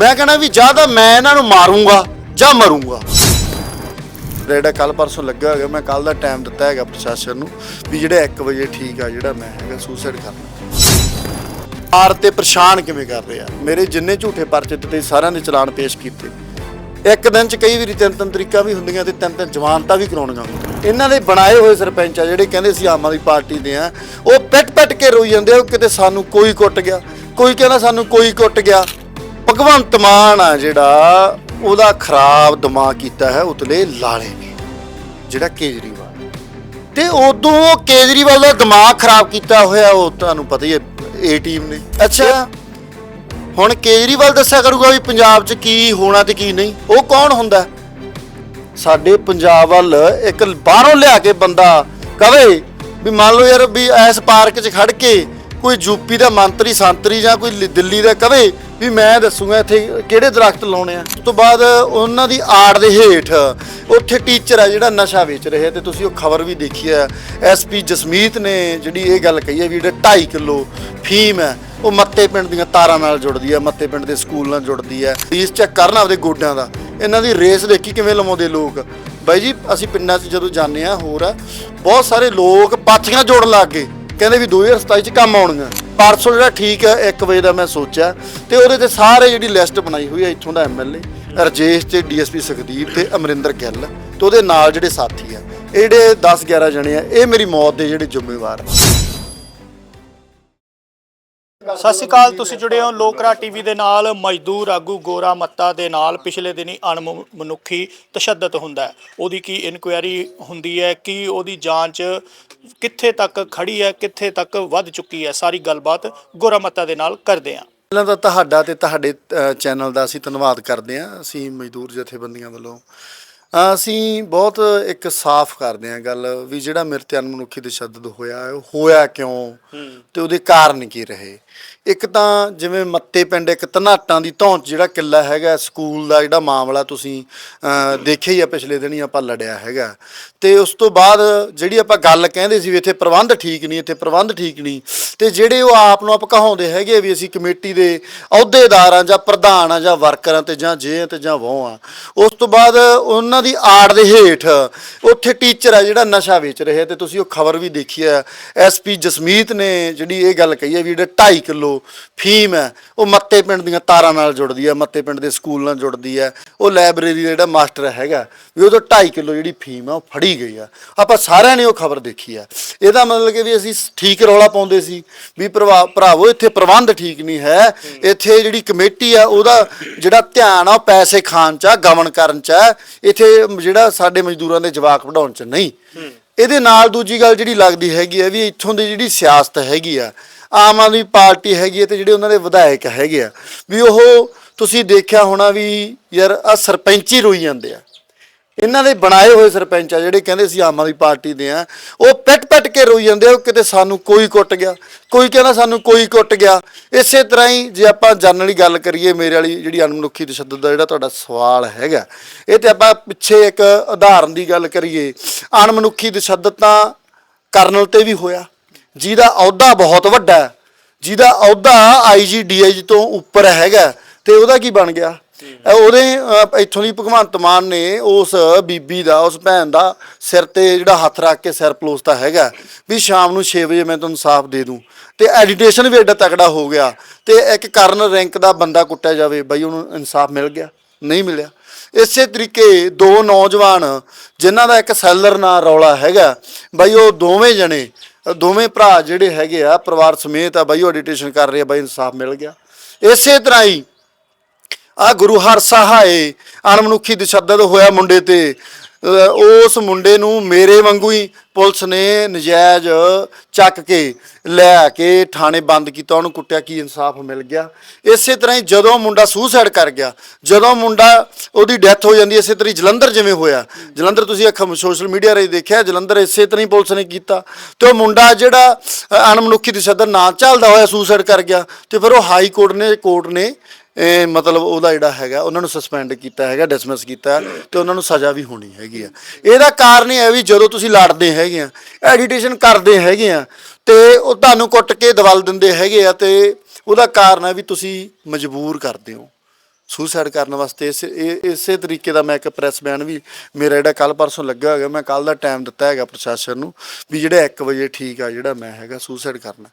ਮੈਂ ਕਹਿੰਦਾ ਵੀ ਜਾਂ ਤਾਂ ਮੈਂ ਇਹਨਾਂ ਨੂੰ ਮਾਰੂੰਗਾ ਜਾਂ ਮਰੂੰਗਾ। ਜਿਹੜਾ ਕੱਲ ਪਰਸੋਂ ਲੱਗਾ ਹੈਗਾ ਮੈਂ ਕੱਲ ਦਾ ਟਾਈਮ ਦਿੱਤਾ ਹੈਗਾ ਪ੍ਰਸ਼ਾਸਨ ਨੂੰ ਵੀ ਜਿਹੜੇ 1 ਵਜੇ ਠੀਕ ਆ, ਜਿਹੜਾ ਮੈਂ ਹੈਗਾ ਸੁਸਾਈਡ ਕਰਨਾ। ਆਰ ਤੇ ਪਰੇਸ਼ਾਨ ਕਿਵੇਂ ਕਰ ਰਹੇ? ਆ ਮੇਰੇ ਜਿੰਨੇ ਝੂਠੇ ਪਰਚੇ ਦਿੱਤੇ ਸਾਰਿਆਂ ਦੇ ਚਲਾਨ ਪੇਸ਼ ਕੀਤੇ। ਇੱਕ ਦਿਨ ਚ ਕਈ ਵਾਰੀ ਤਿੰਨ ਤਿੰਨ ਤਰੀਕਾਂ ਵੀ ਹੁੰਦੀਆਂ ਤੇ ਤਿੰਨ ਤਿੰਨ ਜਵਾਨਤਾ ਵੀ ਕਰਾਉਣੀਆਂ ਹੁੰਦੀਆਂ ਇਹਨਾਂ ਦੇ ਬਣਾਏ ਹੋਏ ਸਰਪੰਚ ਆ, ਜਿਹੜੇ ਕਹਿੰਦੇ ਸੀ ਆਮ ਆਦਮੀ ਪਾਰਟੀ ਦੇ ਆ, ਉਹ ਪਿੱਟ ਪਿੱਟ ਕੇ ਰੋਈ ਜਾਂਦੇ ਆ ਕਿਤੇ ਸਾਨੂੰ ਕੋਈ ਕੁੱਟ ਗਿਆ, ਕੋਈ ਕਹਿੰਦਾ ਸਾਨੂੰ ਕੋਈ ਕੁੱਟ ਗਿਆ। ਭਗਵੰਤ ਮਾਨ ਆ ਜਿਹੜਾ ਉਹਦਾ ਖਰਾਬ ਦਿਮਾਗ ਕੀਤਾ ਹੈ ਉਤਲੇ ਲਾਲੇ ਨੇ ਜਿਹੜਾ ਕੇਜਰੀਵਾਲ। ਤੇ ਉਦੋਂ ਕੇਜਰੀਵਾਲ ਦਾ ਦਿਮਾਗ ਖਰਾਬ ਕੀਤਾ ਹੋਇਆ ਉਹ ਤੁਹਾਨੂੰ ਪਤਾ ਹੀ ਹੈ ਏ ਟੀਮ ਨੇ। ਅੱਛਾ। ਹੁਣ ਕੇਜਰੀਵਾਲ ਦੱਸਿਆ ਕਰੂਗਾ ਵੀ ਪੰਜਾਬ 'ਚ ਕੀ ਹੋਣਾ ਤੇ ਕੀ ਨਹੀਂ ਉਹ ਕੌਣ ਹੁੰਦਾ? ਸਾਡੇ ਪੰਜਾਬ ਵੱਲ ਇੱਕ ਬਾਹਰੋਂ ਲਿਆ ਕੇ ਬੰਦਾ ਕਵੇ ਵੀ ਮੰਨ ਲਓ ਯਾਰ ਵੀ ਐਸ ਪਾਰਕ 'ਚ ਖੜ ਕੇ ਕੋਈ ਯੂਪੀ ਦਾ ਮੰਤਰੀ ਸੰਤਰੀ ਜਾਂ ਕੋਈ ਦਿੱਲੀ ਦਾ ਕਵੇ ਵੀ ਮੈਂ ਦੱਸੂਗਾ ਇੱਥੇ ਕਿਹੜੇ ਦਰਖਤ ਲਾਉਣੇ ਆ। ਉਸ ਤੋਂ ਬਾਅਦ ਉਹਨਾਂ ਦੀ ਆੜ ਦੇ ਹੇਠ ਉੱਥੇ ਟੀਚਰ ਆ ਜਿਹੜਾ ਨਸ਼ਾ ਵੇਚ ਰਿਹਾ ਤੇ ਤੁਸੀਂ ਉਹ ਖਬਰ ਵੀ ਦੇਖੀ ਹੈ। ਐਸਪੀ ਜਸਮੀਤ ਨੇ ਜਿਹੜੀ ਇਹ ਗੱਲ ਕਹੀ ਹੈ ਵੀ ਜਿਹੜਾ 2.5 ਕਿਲੋ ਫੀਮ ਹੈ, ਉਹ ਮੱਤੇ ਪਿੰਡ ਦੀਆਂ ਤਾਰਾਂ ਨਾਲ ਜੁੜਦੀ ਹੈ, ਮੱਤੇ ਪਿੰਡ ਦੇ ਸਕੂਲ ਨਾਲ ਜੁੜਦੀ ਹੈ। ਫੀਸ ਚੈੱਕ ਕਰਨ ਆਪਦੇ ਗੋਡਿਆਂ ਦਾ। ਇਹਨਾਂ ਦੀ ਰੇਸ ਦੇਖੀ ਕਿਵੇਂ ਲਵਾਉਂਦੇ ਲੋਕ। ਬਾਈ ਜੀ, ਅਸੀਂ ਪਿੰਡਾਂ 'ਚ ਜਦੋਂ ਜਾਂਦੇ ਆ ਹੋਰ ਆ ਬਹੁਤ ਸਾਰੇ ਲੋਕ ਪਾਥੀਆਂ ਜੋੜਨ ਲੱਗ ਗਏ। ਕਹਿੰਦੇ ਵੀ 2027 'ਚ ਕੰਮ ਆਉਣਗੀਆਂ। ਪਰਸੋਂ ਜਿਹੜਾ ਠੀਕ ਹੈ 1 ਵਜੇ ਦਾ ਮੈਂ ਸੋਚਿਆ ਤੇ ਉਹਦੇ ਤੇ ਸਾਰੇ ਜਿਹੜੀ ਲਿਸਟ ਬਣਾਈ ਹੋਈ ਹੈ ਇੱਥੋਂ ਦਾ ਐਮਐਲਏ ਰਜੇਸ਼ ਤੇ ਡੀਐਸਪੀ ਸੁਖਦੀਪ ਤੇ ਅਮਰਿੰਦਰ ਗਿੱਲ ਤੇ ਉਹਦੇ ਨਾਲ ਜਿਹੜੇ ਸਾਥੀ ਆ, ਇਹ ਜਿਹੜੇ 10 11 ਜਣੇ ਆ, ਇਹ ਮੇਰੀ ਮੌਤ ਦੇ ਜਿਹੜੇ ਜ਼ਿੰਮੇਵਾਰ ਆ। ਸਤਿ ਸ਼੍ਰੀ ਅਕਾਲ, ਤੁਸੀਂ ਜੁੜੇ ਹੋ ਲੋਕਰਾ ਟੀਵੀ ਦੇ ਨਾਲ, ਮਜ਼ਦੂਰ ਆਗੂ ਗੋਰਾ ਮੱਤਾ ਦੇ ਨਾਲ। ਪਿਛਲੇ ਦਿਨੀ ਅਣਮਨੁੱਖੀ ਤਸ਼ੱਦਦ ਹੁੰਦਾ ਹੈ। ਉਹਦੀ ਕੀ ਇਨਕੁਆਇਰੀ ਹੁੰਦੀ ਹੈ, ਕੀ ਉਹਦੀ ਜਾਂਚ ਕਿੱਥੇ ਤੱਕ ਖੜੀ ਹੈ, ਕਿੱਥੇ ਤੱਕ ਵੱਧ ਚੁੱਕੀ ਹੈ, ਸਾਰੀ ਗੱਲਬਾਤ ਗੋਰਾ ਮੱਤਾ ਦੇ ਨਾਲ ਕਰਦੇ ਹਾਂ। ਪਹਿਲਾਂ ਤਾਂ ਤੁਹਾਡਾ ਤੇ ਤੁਹਾਡੇ ਚੈਨਲ ਦਾ ਅਸੀਂ ਧੰਨਵਾਦ ਕਰਦੇ ਹਾਂ। ਅਸੀਂ ਮਜ਼ਦੂਰ ਜਥੇਬੰਦੀਆਂ ਵੱਲੋਂ ਅਸੀਂ ਬਹੁਤ ਇੱਕ ਸਾਫ਼ ਕਰਦੇ ਹਾਂ ਗੱਲ ਵੀ ਜਿਹੜਾ ਮੇਰੇ ਤੇ ਅਨਮਨੁੱਖੀ ਤਸ਼ੱਦਦ ਹੋਇਆ ਹੈ, ਉਹ ਹੋਇਆ ਕਿਉਂ? ਤੇ ਉਹਦੇ ਕਾਰਨ ਕੀ ਰਹੇ? ਇੱਕ ਤਾਂ ਜਿਵੇਂ ਮੱਤੇ ਪਿੰਡ ਇੱਕ ਧਨਾਟਾਂ ਦੀ ਧੌਂਚ ਜਿਹੜਾ ਕਿੱਲਾ ਹੈਗਾ ਸਕੂਲ ਦਾ ਜਿਹੜਾ ਮਾਮਲਾ ਤੁਸੀਂ ਦੇਖਿਆ ਹੀ ਆ ਪਿਛਲੇ ਦਿਨੀ ਆਪਾਂ ਲੜਿਆ ਹੈਗਾ। ਤੇ ਉਸ ਤੋਂ ਬਾਅਦ ਜਿਹੜੀ ਆਪਾਂ ਗੱਲ ਕਹਿੰਦੇ ਸੀ ਵੀ ਇੱਥੇ ਪ੍ਰਬੰਧ ਠੀਕ ਨਹੀਂ ਇੱਥੇ ਪ੍ਰਬੰਧ ਠੀਕ ਨਹੀਂ ਤੇ ਜਿਹੜੇ ਉਹ ਆਪ ਨੂੰ ਆਪ ਕਹਾਉਂਦੇ ਹੈਗੇ ਵੀ ਅਸੀਂ ਕਮੇਟੀ ਦੇ ਅਹੁਦੇਦਾਰ ਆ ਜਾਂ ਪ੍ਰਧਾਨ ਆ ਜਾਂ ਵਰਕਰਾਂ ਆ ਤੇ ਜਾਂ ਜੇ ਆ ਤੇ ਜਾਂ ਵਹੁੰ ਆ, ਉਸ ਤੋਂ ਬਾਅਦ ਉਹਨਾਂ ਦੀ ਆੜ ਦੇ ਹੇਠ ਉੱਥੇ ਟੀਚਰ ਆ ਜਿਹੜਾ ਨਸ਼ਾ ਵੇਚ ਰਿਹਾ ਤੇ ਤੁਸੀਂ ਉਹ ਖਬਰ ਵੀ ਦੇਖੀ ਹੈ ਐਸਪੀ ਜਸਮੀਤ ਨੇ ਜਿਹੜੀ ਇਹ ਗੱਲ ਕਹੀ ਹੈ ਵੀ ਜਿਹੜਾ 2.5 ਕਿਲੋ ਫੀਮ ਹੈ ਉਹ ਮੱਤੇ ਪਿੰਡ ਦੀਆਂ ਤਾਰਾਂ ਨਾਲ ਜੁੜਦੀ ਹੈ ਮੱਤੇ ਪਿੰਡ ਦੇ ਸਕੂਲ ਨਾਲ ਜੁੜਦੀ ਹੈ ਉਹ ਲਾਇਬ੍ਰੇਰੀ ਦਾ ਜਿਹੜਾ ਮਾਸਟਰ ਹੈਗਾ ਵੀ ਉਹ ਤੋਂ 2.5 ਕਿਲੋ ਜਿਹੜੀ ਫੀਮ ਆ ਉਹ ਫੜੀ ਗਈ ਆ। ਆਪਾਂ ਸਾਰਿਆਂ ਨੇ ਉਹ ਖਬਰ ਦੇਖੀ ਆ। ਇਹਦਾ ਮਤਲਬ ਕਿ ਵੀ ਅਸੀਂ ਠੀਕ ਰੌਲਾ ਪਾਉਂਦੇ ਸੀ ਵੀ ਭਰਾ- ਭਰਾਵੋ, ਇੱਥੇ ਪ੍ਰਬੰਧ ਠੀਕ ਨਹੀਂ ਹੈ। ਇੱਥੇ ਜਿਹੜੀ ਕਮੇਟੀ ਆ, ਉਹਦਾ ਜਿਹੜਾ ਧਿਆਨ ਆ, ਉਹ ਪੈਸੇ ਖਾਣ ਚ ਆ, ਗਵਨ ਕਰਨ ਚ ਆ। ਇੱਥੇ ਜਿਹੜਾ ਸਾਡੇ ਮਜ਼ਦੂਰਾਂ ਦੇ ਜਵਾਕ ਵਧਾਉਣ ਚ ਨਹੀਂ। ਇਹਦੇ ਨਾਲ ਦੂਜੀ ਗੱਲ ਜਿਹੜੀ ਲੱਗਦੀ ਹੈਗੀ ਆ, ਵੀ ਇੱਥੋਂ ਦੀ ਜਿਹੜੀ ਸਿਆਸਤ ਹੈਗੀ ਆ, ਆਮ ਆਦਮੀ ਪਾਰਟੀ ਹੈਗੀ ਹੈ ਤੇ ਜਿਹੜੇ ਉਹਨਾਂ ਦੇ ਵਿਧਾਇਕ ਹੈਗੇ ਆ, ਵੀ ਉਹ ਤੁਸੀਂ ਦੇਖਿਆ ਹੋਣਾ ਵੀ ਯਾਰ ਆ ਸਰਪੰਚੀ ਰੋਈ ਜਾਂਦੇ ਆ। ਇਹਨਾਂ ਦੇ ਬਣਾਏ ਹੋਏ ਸਰਪੰਚ ਆ ਜਿਹੜੇ ਕਹਿੰਦੇ ਸੀ ਆਮ ਆਦਮੀ ਪਾਰਟੀ ਦੇ ਆ, ਉਹ ਪਿੱਟ ਪਿੱਟ ਕੇ ਰੋਈ ਜਾਂਦੇ ਆ, ਉਹ ਕਿਤੇ ਸਾਨੂੰ ਕੋਈ ਕੁੱਟ ਗਿਆ, ਕੋਈ ਕਹਿੰਦਾ ਸਾਨੂੰ ਕੋਈ ਕੁੱਟ ਗਿਆ। ਇਸੇ ਤਰ੍ਹਾਂ ਹੀ ਜੇ ਆਪਾਂ ਜਨਰਲੀ ਗੱਲ ਕਰੀਏ, ਮੇਰੇ ਵਾਲੀ ਜਿਹੜੀ ਅਣਮਨੁੱਖੀ ਤਸ਼ੱਦਦ ਦਾ ਜਿਹੜਾ ਤੁਹਾਡਾ ਸਵਾਲ ਹੈਗਾ, ਇਹ ਤੇ ਆਪਾਂ ਪਿੱਛੇ ਇੱਕ ਉਦਾਹਰਨ ਦੀ ਗੱਲ ਕਰੀਏ। ਅਣਮਨੁੱਖੀ ਤਸ਼ੱਦਦ ਤਾਂ ਕਰਨਲ ਤੇ ਵੀ ਹੋਇਆ, ਜਿਹਦਾ ਅਹੁਦਾ ਬਹੁਤ ਵੱਡਾ ਜਿਹਦਾ ਅਹੁਦਾ ਆਈਜੀ ਡੀਆਈਜੀ ਤੋਂ ਉੱਪਰ ਹੈਗਾ, ਤੇ ਉਹਦਾ ਕੀ ਬਣ ਗਿਆ? ਉਹਦੇ ਇੱਥੋਂ ਦੀ ਭਗਵੰਤ ਮਾਨ ਨੇ ਉਸ ਬੀਬੀ ਦਾ, ਉਸ ਭੈਣ ਦਾ ਸਿਰ ਤੇ ਜਿਹੜਾ ਹੱਥ ਰੱਖ ਕੇ ਸਿਰ ਪਲੋਸਤਾ ਹੈਗਾ, ਵੀ ਸ਼ਾਮ ਨੂੰ 6 ਵਜੇ ਮੈਂ ਤੁਹਾਨੂੰ ਇਨਸਾਫ ਦੇ ਦੂੰ। ਤੇ ਐਡੀਟੇਸ਼ਨ ਵੀ ਐਡਾ ਤਕੜਾ ਹੋ ਗਿਆ। ਤੇ ਇੱਕ ਕਰਨ ਰੈਂਕ ਦਾ ਬੰਦਾ ਕੁੱਟਿਆ ਜਾਵੇ, ਬਈ ਉਹਨੂੰ ਇਨਸਾਫ ਮਿਲ ਗਿਆ, ਨਹੀਂ ਮਿਲਿਆ। ਇਸੇ ਤਰੀਕੇ ਦੋ ਨੌਜਵਾਨ, ਜਿਨ੍ਹਾਂ ਦਾ ਇੱਕ ਸੈਲਰ ਨਾਲ ਰੌਲਾ ਹੈਗਾ, ਬਈ ਉਹ ਦੋਵੇਂ ਜਣੇ, ਦੋਵੇਂ ਭਰਾ ਜਿਹੜੇ ਹੈਗੇ ਆ, ਪਰਿਵਾਰ ਸਮੇਤ ਆ, ਬਈ ਉਹ ਐਡੀਟੇਸ਼ਨ ਕਰ ਰਹੇ ਆ, ਬਈ ਇਨਸਾਫ ਮਿਲ ਗਿਆ। ਇਸੇ ਤਰ੍ਹਾਂ ਹੀ ਆ ਗੁਰੂ ਹਰ ਸਹਾਏ ਅਣਮਨੁੱਖੀ ਤਸ਼ੱਦਦ ਹੋਇਆ ਮੁੰਡੇ ਤੇ। ਉਸ ਮੁੰਡੇ ਨੂੰ ਮੇਰੇ ਵਾਂਗੂ ਹੀ ਪੁਲਿਸ ਨੇ ਨਜਾਇਜ਼ ਚੱਕ ਕੇ ਲੈ ਕੇ ਥਾਣੇ ਬੰਦ ਕੀਤਾ। ਉਹਨੂੰ ਕੁੱਟਿਆ, ਕੀ ਇਨਸਾਫ ਮਿਲ ਗਿਆ। ਇਸੇ ਤਰ੍ਹਾਂ ਹੀ ਜਦੋਂ ਮੁੰਡਾ ਸੁਸਾਈਡ ਕਰ ਗਿਆ, ਜਦੋਂ ਮੁੰਡਾ ਉਹਦੀ ਡੈਥ ਹੋ ਜਾਂਦੀ, ਇਸੇ ਤਰ੍ਹਾਂ ਹੀ ਜਲੰਧਰ ਜਿਵੇਂ ਹੋਇਆ। ਜਲੰਧਰ ਤੁਸੀਂ ਅੱਖ ਸੋਸ਼ਲ ਮੀਡੀਆ ਰਾਹੀਂ ਦੇਖਿਆ, ਜਲੰਧਰ ਇਸੇ ਤਰ੍ਹਾਂ ਹੀ ਪੁਲਿਸ ਨੇ ਕੀਤਾ। ਤੇ ਉਹ ਮੁੰਡਾ ਜਿਹੜਾ ਅਣਮਨੁੱਖੀ ਤਸ਼ੱਦਦ ਨਾ ਚੱਲਦਾ ਹੋਇਆ ਸੁਸਾਈਡ ਕਰ ਗਿਆ। ਤੇ ਫਿਰ ਉਹ ਹਾਈ ਕੋਰਟ ਨੇ ਕੋਰਟ ਨੇ ਇਹ ਮਤਲਬ ਉਹਦਾ ਜਿਹੜਾ ਹੈਗਾ, ਉਹਨਾਂ ਨੂੰ ਸਸਪੈਂਡ ਕੀਤਾ ਹੈਗਾ ਡਿਸਮਿਸ ਕੀਤਾ ਹੈ ਤੇ ਉਹਨਾਂ ਨੂੰ ਸਜ਼ਾ ਵੀ ਹੋਣੀ ਹੈਗੀ ਆ। ਇਹਦਾ ਕਾਰਨ ਇਹ ਹੈ ਵੀ ਜਦੋਂ ਤੁਸੀਂ ਲੜਦੇ ਹੈਗੇ ਆ ਐਡੀਟੇਸ਼ਨ ਕਰਦੇ ਹੈਗੇ ਆ, ਤੇ ਉਹ ਤੁਹਾਨੂੰ ਕੁੱਟ ਕੇ ਦਵਲ ਦਿੰਦੇ ਹੈਗੇ ਆ, ਤੇ ਉਹਦਾ ਕਾਰਨ ਹੈ ਵੀ ਤੁਸੀਂ ਮਜਬੂਰ ਕਰਦੇ ਹੋ। ਸੁਸਾਈਡ ਕਰਨ ਵਾਸਤੇ ਇਸ, ਇਹ- ਇਸੇ ਤਰੀਕੇ ਦਾ ਮੈਂ ਇੱਕ ਪ੍ਰੈਸ ਬਿਆਨ ਵੀ ਮੇਰਾ ਜਿਹੜਾ ਕੱਲ ਪਰਸੋਂ ਲੱਗਾ ਹੋਇਆ ਮੈਂ ਕੱਲ ਦਾ ਟਾਈਮ ਦਿੱਤਾ ਹੈਗਾ ਪ੍ਰਸ਼ਾਸਨ ਨੂੰ, ਵੀ ਜਿਹੜਾ 1 ਵਜੇ ਠੀਕ ਆ ਜਿਹੜਾ ਮੈਂ ਹੈਗਾ ਸੁਸਾਈਡ ਕਰਨਾ।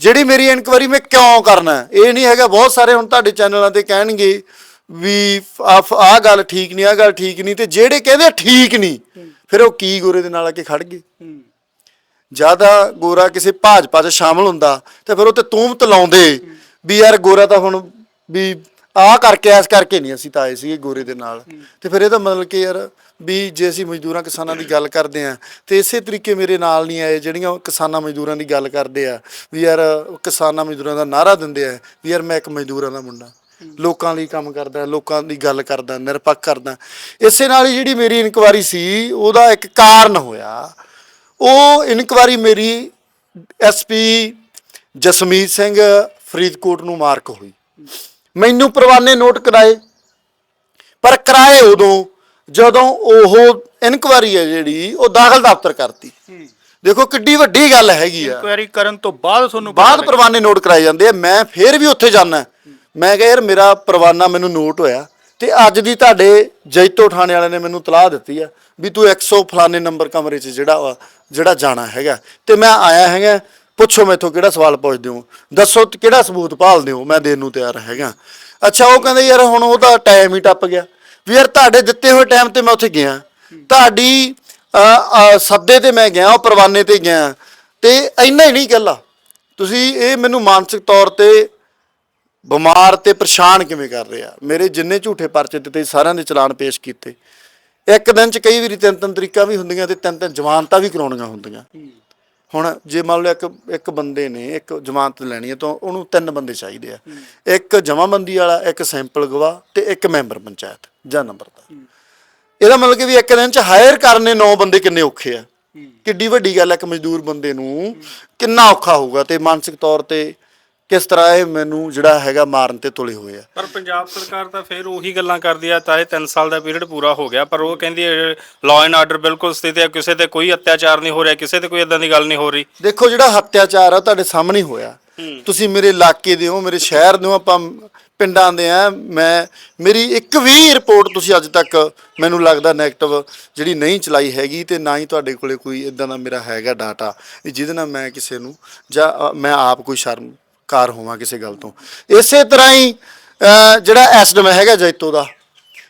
ਜਿਹੜੀ ਮੇਰੀ ਇਨਕੁਆਰੀ ਮੈਂ ਕਿਉਂ ਕਰਨਾ? ਇਹ ਨਹੀਂ ਹੈਗਾ, ਬਹੁਤ ਸਾਰੇ ਹੁਣ ਤੁਹਾਡੇ ਚੈਨਲਾਂ ਤੇ ਕਹਿਣਗੇ ਵੀ ਆਹ ਗੱਲ ਠੀਕ ਨਹੀਂ, ਆਹ ਗੱਲ ਠੀਕ ਨਹੀਂ, ਤੇ ਜਿਹੜੇ ਕਹਿੰਦੇ ਠੀਕ ਨਹੀਂ, ਫਿਰ ਉਹ ਕੀ ਗੋਰੇ ਦੇ ਨਾਲ ਆ ਕੇ ਖੜ ਗਏ? ਜ਼ਿਆਦਾ ਗੋਰਾ ਕਿਸੇ ਭਾਜਪਾ 'ਚ ਸ਼ਾਮਲ ਹੁੰਦਾ, ਤੇ ਫਿਰ ਉਹ ਤੇ ਤੂਮਤ ਲਾਉਂਦੇ ਵੀ ਯਾਰ ਗੋਰਾ ਤਾਂ ਹੁਣ ਵੀ ਆਹ ਕਰਕੇ, ਐਸ ਕਰਕੇ ਨਹੀਂ ਅਸੀਂ ਤਾਂ ਆਏ ਸੀਗੇ ਗੋਰੇ ਦੇ ਨਾਲ। ਤੇ ਫਿਰ ਇਹਦਾ ਮਤਲਬ ਕਿ ਯਾਰ ਵੀ ਜੇ ਅਸੀਂ ਮਜ਼ਦੂਰਾਂ ਕਿਸਾਨਾਂ ਦੀ ਗੱਲ ਕਰਦੇ ਆ ਤੇ ਇਸੇ ਤਰੀਕੇ ਮੇਰੇ ਨਾਲ ਨਹੀਂ ਆਏ ਜਿਹੜੀਆਂ ਕਿਸਾਨਾਂ ਮਜ਼ਦੂਰਾਂ ਦੀ ਗੱਲ ਕਰਦੇ ਆ, ਵੀ ਯਾਰ ਕਿਸਾਨਾਂ ਮਜ਼ਦੂਰਾਂ ਦਾ ਨਾਰਾ ਦਿੰਦੇ ਆ, ਵੀ ਯਾਰ ਮੈਂ ਇੱਕ ਮਜ਼ਦੂਰਾਂ ਦਾ ਮੁੰਡਾ। ਲੋਕਾਂ ਲਈ ਕੰਮ ਕਰਦਾ, ਲੋਕਾਂ ਦੀ ਗੱਲ ਕਰਦਾ, ਨਿਰਪੱਖ ਕਰਦਾ। ਇਸੇ ਨਾਲ ਹੀ ਜਿਹੜੀ ਮੇਰੀ ਇਨਕੁਆਰੀ ਸੀ, ਉਹਦਾ ਇੱਕ ਕਾਰਨ ਹੋਇਆ। ਉਹ ਇਨਕੁਆਰੀ ਮੇਰੀ ਐਸਪੀ ਜਸਮੀਤ ਸਿੰਘ ਫਰੀਦਕੋਟ ਨੂੰ ਮਾਰਕ ਹੋਈ। ਮੈਨੂੰ ਪਰਵਾਨੇ ਨੋਟ ਕਰਾਏ, ਪਰ ਕਰਾਏ ਉਦੋਂ ਜਦੋਂ ਉਹ ਇਨਕੁਆਰੀ ਹੈ ਜਿਹੜੀ ਉਹ ਦਾਖਲ ਦਫ਼ਤਰ ਕਰਤੀ। ਦੇਖੋ ਕਿੱਡੀ ਵੱਡੀ ਗੱਲ ਹੈਗੀ ਆ। ਇਨਕੁਆਇਰੀ ਕਰਨ ਤੋਂ ਬਾਅਦ ਤੁਹਾਨੂੰ ਬਾਅਦ। ਪਰਵਾਨੇ ਨੋਟ ਕਰਾਏ ਜਾਂਦੇ ਆ। ਮੈਂ ਫੇਰ ਵੀ ਉੱਥੇ ਜਾਣਾ ਮੈਂ ਕਿਹਾ ਯਾਰ ਮੇਰਾ ਪਰਵਾਨਾ ਮੈਨੂੰ ਨੋਟ ਹੋਇਆ ਤੇ ਅੱਜ ਦੀ ਤੁਹਾਡੇ ਜੈਤੋ ਥਾਣੇ ਵਾਲਿਆਂ ਨੇ ਮੈਨੂੰ ਤਲਾਹ ਦਿੱਤੀ ਆ ਵੀ ਤੂੰ 100 ਫਲਾਣੇ ਨੰਬਰ ਕਮਰੇ 'ਚ ਜਿਹੜਾ ਜਿਹੜਾ ਜਾਣਾ ਹੈਗਾ। ਤੇ ਮੈਂ ਆਇਆ ਹੈਗਾ। ਪੁੱਛੋ ਮੈਥੋਂ ਕਿਹੜਾ ਸਵਾਲ ਪੁੱਛਦੇ ਹੋ? ਦੱਸੋ ਕਿਹੜਾ ਸਬੂਤ ਭਾਲਦੇ ਹੋ? ਮੈਂ ਦੇਣ ਨੂੰ ਤਿਆਰ ਹੈਗਾ। ਅੱਛਾ ਉਹ ਕਹਿੰਦੇ ਯਾਰ ਹੁਣ ਉਹਦਾ ਟਾਈਮ ਹੀ ਟੱਪ ਗਿਆ। ਵੀ ਯਾਰ ਤੁਹਾਡੇ ਦਿੱਤੇ ਹੋਏ ਟਾਈਮ ਤੇ ਮੈਂ ਉੱਥੇ ਗਿਆ। ਤੁਹਾਡੀ ਸੱਦੇ ਤੇ ਮੈਂ ਗਿਆ, ਉਹ ਪਰਵਾਨੇ ਤੇ ਗਿਆ। ਤੇ ਇੰਨਾ ਹੀ ਨਹੀਂ ਗੱਲਾਂ ਤੁਸੀਂ ਇਹ ਮੈਨੂੰ ਮਾਨਸਿਕ ਤੌਰ ਤੇ ਬਿਮਾਰ ਤੇ ਪਰੇਸ਼ਾਨ ਕਿਵੇਂ ਕਰ ਰਿਹਾ ਮੇਰੇ ਜਿੰਨੇ ਝੂਠੇ ਪਰਚੇ ਦਿੱਤੇ, ਸਾਰਿਆਂ ਦੇ ਚਲਾਨ ਪੇਸ਼ ਕੀਤੇ। ਇੱਕ ਦਿਨ ਚ ਕਈ ਵਾਰੀ ਤਿੰਨ ਤਿੰਨ ਤਰੀਕਾਂ ਵੀ ਹੁੰਦੀਆਂ ਤੇ ਤਿੰਨ ਤਿੰਨ ਜ਼ਮਾਨਤਾਂ ਵੀ ਕਰਾਉਣੀਆਂ ਹੁੰਦੀਆਂ। ਹੁਣ ਜੇ ਮੰਨ ਲਓ ਇੱਕ ਇੱਕ ਬੰਦੇ ਨੇ ਇੱਕ ਜ਼ਮਾਨਤ ਲੈਣੀ ਹੈ ਤਾਂ ਉਹਨੂੰ ਤਿੰਨ ਬੰਦੇ ਚਾਹੀਦੇ ਆ। ਇੱਕ ਜਮਾਬੰਦੀ ਵਾਲਾ ਇੱਕ ਸੈਂਪਲ ਗਵਾਹ ਤੇ ਇੱਕ ਮੈਂਬਰ ਪੰਚਾਇਤ ਜਾਂ ਨੰਬਰਦਾਰ। ਇਹਦਾ ਮਤਲਬ ਕਿ ਵੀ ਇੱਕ ਦਿਨ ਚ ਹਾਇਰ ਕਰਨੇ 9 ਬੰਦੇ ਕਿੰਨੇ ਔਖੇ ਆ? ਕਿੱਡੀ ਵੱਡੀ ਗੱਲ ਹੈ ਇੱਕ ਮਜ਼ਦੂਰ ਬੰਦੇ ਨੂੰ ਕਿੰਨਾ ਔਖਾ ਹੋਊਗਾ ਤੇ ਮਾਨਸਿਕ ਤੌਰ ਤੇ ਕਿਸ ਤਰ੍ਹਾਂ ਇਹ ਮੈਨੂੰ ਜਿਹੜਾ ਹੈਗਾ ਮਾਰਨ ਤੇ ਤੁਲੇ ਹੋਏ ਆ? ਪਰ ਪੰਜਾਬ ਸਰਕਾਰ ਤਾਂ ਫਿਰ ਉਹੀ ਗੱਲਾਂ ਕਰਦੀ ਆ ਚਾਹੇ 3 ਸਾਲ ਦਾ ਪੀਰੀਅਡ ਪੂਰਾ ਹੋ ਗਿਆ ਪਰ ਉਹ ਕਹਿੰਦੀ ਲਾਅ ਐਂਡ ਆਰਡਰ ਬਿਲਕੁਲ ਸਥਿਤ ਹੈ ਕਿਸੇ ਤੇ ਕੋਈ ਅਤਿਆਚਾਰ ਨਹੀਂ ਹੋ ਰਿਹਾ ਕਿਸੇ ਤੇ ਕੋਈ ਇਦਾਂ ਦੀ ਗੱਲ ਨਹੀਂ ਹੋ ਰਹੀ। ਦੇਖੋ ਜਿਹੜਾ ਹੱਤਿਆਚਾਰ ਆ ਤੁਹਾਡੇ ਸਾਹਮਣੇ ਹੋਇਆ। ਤੁਸੀਂ ਮੇਰੇ ਇਲਾਕੇ ਦੇ ਹੋ ਮੇਰੇ ਸ਼ਹਿਰ ਦੇ ਹੋ ਆਪਾਂ ਪਿੰਡਾਂ ਦੇ ਆ ਮੈਂ ਮੇਰੀ ਇੱਕ ਵੀ ਰਿਪੋਰਟ ਤੁਸੀਂ ਅੱਜ ਤੱਕ ਮੈਨੂੰ ਲੱਗਦਾ 네ਗੇਟਿਵ ਜਿਹੜੀ ਨਹੀਂ ਚਲਾਈ ਹੈਗੀ ਤੇ ਨਾ ਹੀ ਤੁਹਾਡੇ ਕੋਲੇ ਕੋਈ ਇਦਾਂ ਦਾ ਮੇਰਾ ਹੈਗਾ ਡਾਟਾ ਜਿਹਦੇ ਨਾਲ ਮੈਂ ਕਿਸੇ ਨੂੰ ਜਾਂ ਮੈਂ ਆਪ ਕੋਈ ਸ਼ਰਮਕਾਰ ਹੋਵਾਂ ਕਿਸੇ ਗੱਲ ਤੋਂ। ਇਸੇ ਤਰ੍ਹਾਂ ਹੀ ਅ, ਐਸਡਮ ਹੈਗਾ ਜੈਤੋ ਦਾ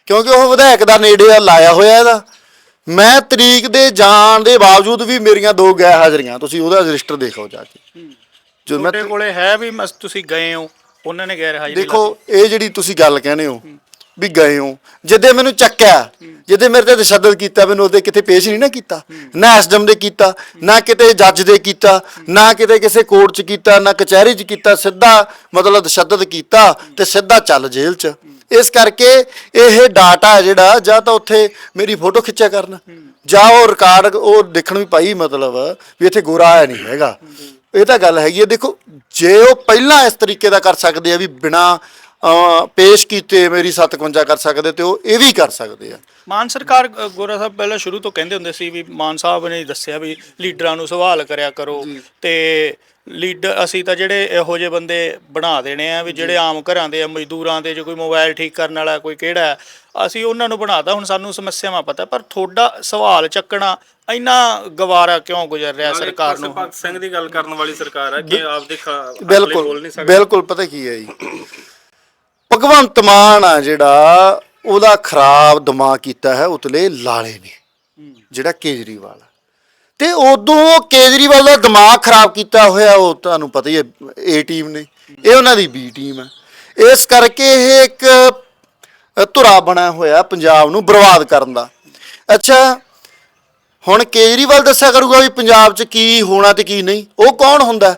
ਕਿਉਂਕਿ ਉਹ ਵਿਧਾਇਕ ਦਾ ਨੇੜੇ ਆ ਲਾਇਆ ਹੋਇਆ ਇਹਦਾ। ਮੈਂ ਤਰੀਕ ਦੇ ਜਾਣ ਦੇ ਬਾਵਜੂਦ ਵੀ ਮੇਰੀਆਂ ਦੋ ਗੈਰ ਹਾਜ਼ਰੀਆਂ ਤੁਸੀਂ ਉਹਦਾ ਰਜਿਸਟਰ ਦੇਖੋ ਜਾ ਕੇ। ਜਦੋਂ ਮੈਂ ਤੁਹਾਡੇ ਕੋਲੇ ਹੈ ਵੀ ਮਸ ਤੁਸੀਂ ਗਏ ਹੋ ਉਹਨਾਂ ਨੇ ਗੈਰ ਹਾਜ਼ਰੀ ਦੇਖੋ ਇਹ ਜਿਹੜੀ ਤੁਸੀਂ ਗੱਲ ਕਹਿੰਦੇ ਹੋ। ਵੀ ਗਏ ਹੋ। ਜਿੱਦੇ ਮੈਨੂੰ ਚੱਕਿਆ, ਜਿੱਦੇ ਮੇਰੇ ਤੇ ਤਸ਼ੱਦਦ ਕੀਤਾ, ਮੈਨੂੰ ਉਹਦੇ ਕਿਤੇ ਪੇਸ਼ ਨਹੀਂ ਨਾ ਕੀਤਾ। ਨਾ ਐਸਡਮ ਦੇ ਕੀਤਾ, ਨਾ ਕਿਤੇ ਜੱਜ ਦੇ ਕੀਤਾ, ਨਾ ਕਿਤੇ ਕਿਸੇ ਕੋਰਟ 'ਚ ਕੀਤਾ, ਨਾ ਕਚਹਿਰੀ 'ਚ ਕੀਤਾ, ਸਿੱਧਾ ਮਤਲਬ ਤਸ਼ੱਦਦ ਕੀਤਾ ਤੇ ਸਿੱਧਾ ਚੱਲ ਜੇਲ੍ਹ 'ਚ। ਇਸ ਕਰਕੇ ਇਹ ਡਾਟਾ ਹੈ ਜਿਹੜਾ, ਜਾਂ ਤਾਂ ਉੱਥੇ ਮੇਰੀ ਫੋਟੋ ਖਿੱਚਿਆ ਕਰਨ। ਜਾਂ ਉਹ ਰਿਕਾਰਡ ਉਹ ਦੇਖਣ ਵੀ ਪਾਈ ਮਤਲਬ ਵੀ ਇੱਥੇ ਗੋਰਾ ਆਇਆ ਨਹੀਂ ਹੈਗਾ। ਇਹ ਤਾਂ ਗੱਲ ਹੈਗੀ ਹੈ ਦੇਖੋ, ਜੇ ਉਹ ਪਹਿਲਾਂ ਇਸ ਤਰੀਕੇ ਦਾ ਕਰ ਸਕਦੇ ਆ ਵੀ ਬਿਨਾ ਪੇਸ਼ ਕੀਤੇ ਮੇਰੀ 57 ਕਰ ਸਕਦੇ ਤੇ ਉਹ ਇਹ ਵੀ ਕਰ ਸਕਦੇ ਆ। ਮਾਨ ਸਰਕਾਰ ਅ, ਗੋਰਾ ਸਾਹਿਬ ਪਹਿਲਾਂ ਸ਼ੁਰੂ ਤੋਂ ਕਹਿੰਦੇ ਹੁੰਦੇ ਸੀ ਵੀ ਮਾਨ ਸਾਹਿਬ ਨੇ ਦੱਸਿਆ ਵੀ ਲੀਡਰਾਂ ਨੂੰ ਸਵਾਲ ਕਰਿਆ ਕਰੋ ਤੇ ਲੀਡਰ ਅਸੀਂ ਤਾਂ ਜਿਹੜੇ ਇਹੋ ਜਿਹੇ ਬੰਦੇ ਬਣਾ ਦੇਣੇ ਆ ਵੀ ਜਿਹੜੇ ਆਮ ਘਰਾਂ ਦੇ ਆ ਮਜ਼ਦੂਰਾਂ ਦੇ ਜੇ ਕੋਈ ਮੋਬਾਈਲ ਠੀਕ ਕਰਨ ਵਾਲਾ ਕੋਈ ਕਿਹੜਾ ਹੈ, ਅਸੀਂ ਉਹਨਾਂ ਨੂੰ ਬਣਾਤਾ ਹੁਣ ਸਾਨੂੰ ਸਮੱਸਿਆਵਾਂ ਪਤਾ ਪਰ ਤੁਹਾਡਾ ਸਵਾਲ ਚੱਕਣਾ ਇੰਨਾ ਗਵਾਰਾ ਕਿਉਂ ਗੁਜ਼ਰ ਰਿਹਾ ਸਰਕਾਰ ਨੂੰ? ਭਗਤ ਸਿੰਘ ਦੀ ਗੱਲ ਕਰਨ ਵਾਲੀ ਸਰਕਾਰ ਹੈ ਕਿ ਆਪਦੇ ਖਾ- ਬੋਲ ਬਿਲਕੁਲ ਨਹੀਂ ਸਕਦੀ। ਬਿਲਕੁਲ ਪਤਾ ਕੀ ਹੈ ਜੀ। ਭਗਵੰਤ ਮਾਨ ਆ ਜਿਹੜਾ, ਉਹਦਾ ਖਰਾਬ ਦਿਮਾਗ ਕੀਤਾ ਹੈ, ਉਤਲੇ ਲਾਲੇ ਨੇ, ਜਿਹੜਾ ਕੇਜਰੀਵਾਲ ਤੇ ਉਦੋਂ ਕੇਜਰੀਵਾਲ ਦਾ ਦਿਮਾਗ ਖਰਾਬ ਕੀਤਾ ਹੋਇਆ, ਉਹ ਤੁਹਾਨੂੰ ਪਤਾ ਹੀ ਹੈ ਏ ਟੀਮ ਨੇ, ਇਹ ਉਹਨਾਂ ਦੀ ਬੀ ਟੀਮ ਹੈ ਇਸ ਕਰਕੇ ਇਹ ਇੱਕ ਧੁਰਾ ਬਣਿਆ ਹੋਇਆ ਪੰਜਾਬ ਨੂੰ ਬਰਬਾਦ ਕਰਨ ਦਾ। ਅੱਛਾ, ਹੁਣ ਕੇਜਰੀਵਾਲ ਦੱਸਿਆ ਕਰੂਗਾ ਵੀ ਪੰਜਾਬ 'ਚ ਕੀ ਹੋਣਾ ਤੇ ਕੀ ਨਹੀਂ, ਉਹ ਕੌਣ ਹੁੰਦਾ?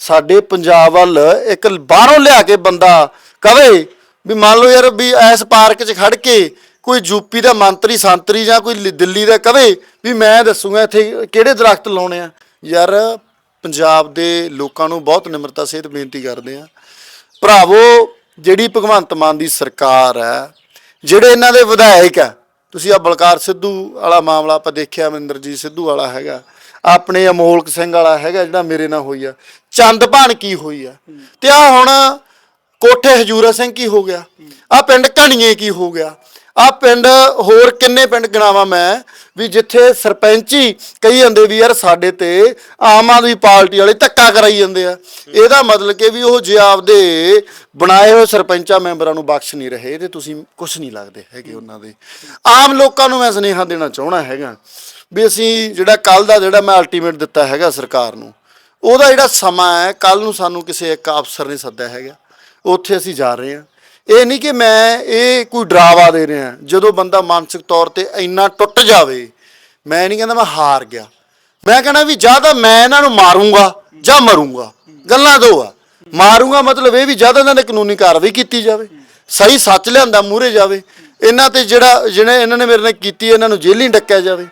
ਸਾਡੇ ਪੰਜਾਬ ਵੱਲ ਇੱਕ ਬਾਹਰੋਂ ਲਿਆ ਕੇ ਬੰਦਾ ਕਵੇ ਵੀ ਮੰਨ ਲਓ ਯਾਰ ਵੀ ਐਸ ਪਾਰਕ 'ਚ ਖੜ ਕੇ ਕੋਈ ਯੂਪੀ ਦਾ ਮੰਤਰੀ, ਸੰਤਰੀ ਜਾਂ ਕੋਈ ਲ- ਦਿੱਲੀ ਦਾ ਕਵੇ ਵੀ ਮੈਂ ਦੱਸੂਗਾ ਇੱਥੇ ਕਿਹੜੇ ਦਰਖਤ ਲਾਉਣੇ ਆ। ਯਾਰ ਪੰਜਾਬ ਦੇ ਲੋਕਾਂ ਨੂੰ ਬਹੁਤ ਨਿਮਰਤਾ ਸਹਿਤ ਬੇਨਤੀ ਕਰਦੇ ਆ। ਭਰਾਵੋ, ਜਿਹੜੀ ਭਗਵੰਤ ਮਾਨ ਦੀ ਸਰਕਾਰ ਹੈ, ਜਿਹੜੇ ਇਹਨਾਂ ਦੇ ਵਿਧਾਇਕ ਆ, ਤੁਸੀਂ ਆ ਬਲਕਾਰ ਸਿੱਧੂ ਵਾਲਾ ਮਾਮਲਾ ਆਪਾਂ ਦੇਖਿਆ ਮਨਿੰਦਰਜੀਤ ਸਿੱਧੂ ਵਾਲਾ ਹੈਗਾ, ਆਪਣੇ ਅਮੋਲਕ ਸਿੰਘ ਵਾਲਾ ਹੈਗਾ ਜਿਹੜਾ ਮੇਰੇ ਨਾਲ ਹੋਈ ਆ। ਚੰਦ ਭਾਣ ਕੀ ਹੋਈ ਆ? ਤੇ ਆ ਹੁਣ ਕੋਠੇ ਹਜੂਰਾ ਸਿੰਘ ਕੀ ਹੋ ਗਿਆ? ਆ ਪਿੰਡ ਕਣੀਏ ਕੀ ਹੋ ਗਿਆ? ਆ ਪਿੰਡ ਹੋਰ ਕਿੰਨੇ ਪਿੰਡ ਗਿਣਾਵਾਂ ਮੈਂ, ਵੀ ਜਿੱਥੇ ਸਰਪੰਚੀ ਕਹੀ ਜਾਂਦੇ ਵੀ ਯਾਰ ਸਾਡੇ ਤੇ ਆਮ ਆਦਮੀ ਪਾਰਟੀ ਵਾਲੇ ਧੱਕਾ ਕਰਾਈ ਜਾਂਦੇ ਆ। ਇਹਦਾ ਮਤਲਬ ਕਿ ਵੀ ਉਹ ਜੇ ਆਪਦੇ ਬਣਾਏ ਹੋਏ ਸਰਪੰਚਾਂ ਮੈਂਬਰਾਂ ਨੂੰ ਬਖਸ਼ ਨਹੀਂ ਰਹੇ ਤੇ ਤੁਸੀਂ ਕੁਝ ਨਹੀਂ ਲੱਗਦੇ ਹੈਗੇ ਉਹਨਾਂ ਦੇ। ਆਮ ਲੋਕਾਂ ਨੂੰ ਮੈਂ ਸੁਨੇਹਾ ਦੇਣਾ ਚਾਹਣਾ ਹੈਗਾ ਵੀ ਅਸੀਂ ਜਿਹੜਾ ਕੱਲ ਦਾ ਜਿਹੜਾ ਮੈਂ ਅਲਟੀਮੇਟ ਦਿੱਤਾ ਹੈਗਾ ਸਰਕਾਰ ਨੂੰ, ਉਹਦਾ ਜਿਹੜਾ ਸਮਾਂ ਹੈ ਕੱਲ ਨੂੰ ਸਾਨੂੰ ਕਿਸੇ ਇੱਕ ਅਫਸਰ ਨੇ ਸੱਦਿਆ ਹੈਗਾ। ਉੱਥੇ ਅਸੀਂ ਜਾ ਰਹੇ ਹਾਂ। ਇਹ ਨਹੀਂ ਕਿ ਮੈਂ ਇਹ ਕੋਈ ਡਰਾਵਾ ਦੇ ਰਿਹਾ। ਜਦੋਂ ਬੰਦਾ ਮਾਨਸਿਕ ਤੌਰ ਤੇ ਇੰਨਾ ਟੁੱਟ ਜਾਵੇ, ਮੈਂ ਨਹੀਂ ਕਹਿੰਦਾ ਮੈਂ ਹਾਰ ਗਿਆ। ਮੈਂ ਕਹਿੰਦਾ ਵੀ ਜਾਂ ਤਾਂ ਮੈਂ ਇਹਨਾਂ ਨੂੰ ਮਾਰੂੰਗਾ ਜਾਂ ਮਰੂੰਗਾ। ਗੱਲਾਂ ਦੋ ਆ। ਮਾਰੂੰਗਾ ਮਤਲਬ ਇਹ ਵੀ ਜਦ ਇਹਨਾਂ ਨੇ ਕਾਨੂੰਨੀ ਕਾਰਵਾਈ ਕੀਤੀ ਜਾਵੇ। ਸਹੀ ਸੱਚ ਲਿਆਂਦਾ ਮੂਹਰੇ ਜਾਵੇ। ਇਹਨਾਂ ਤੇ ਜਿਹੜਾ, ਜਿਹਨੇ, ਇਹਨਾਂ ਨੇ ਮੇਰੇ ਨਾਲ ਕੀਤੀ, ਇਹਨਾਂ ਨੂੰ ਜੇਲ੍ਹ ਜੇਲ੍ਹੀਂ ਡੱਕਿਆ ਜਾਵੇ।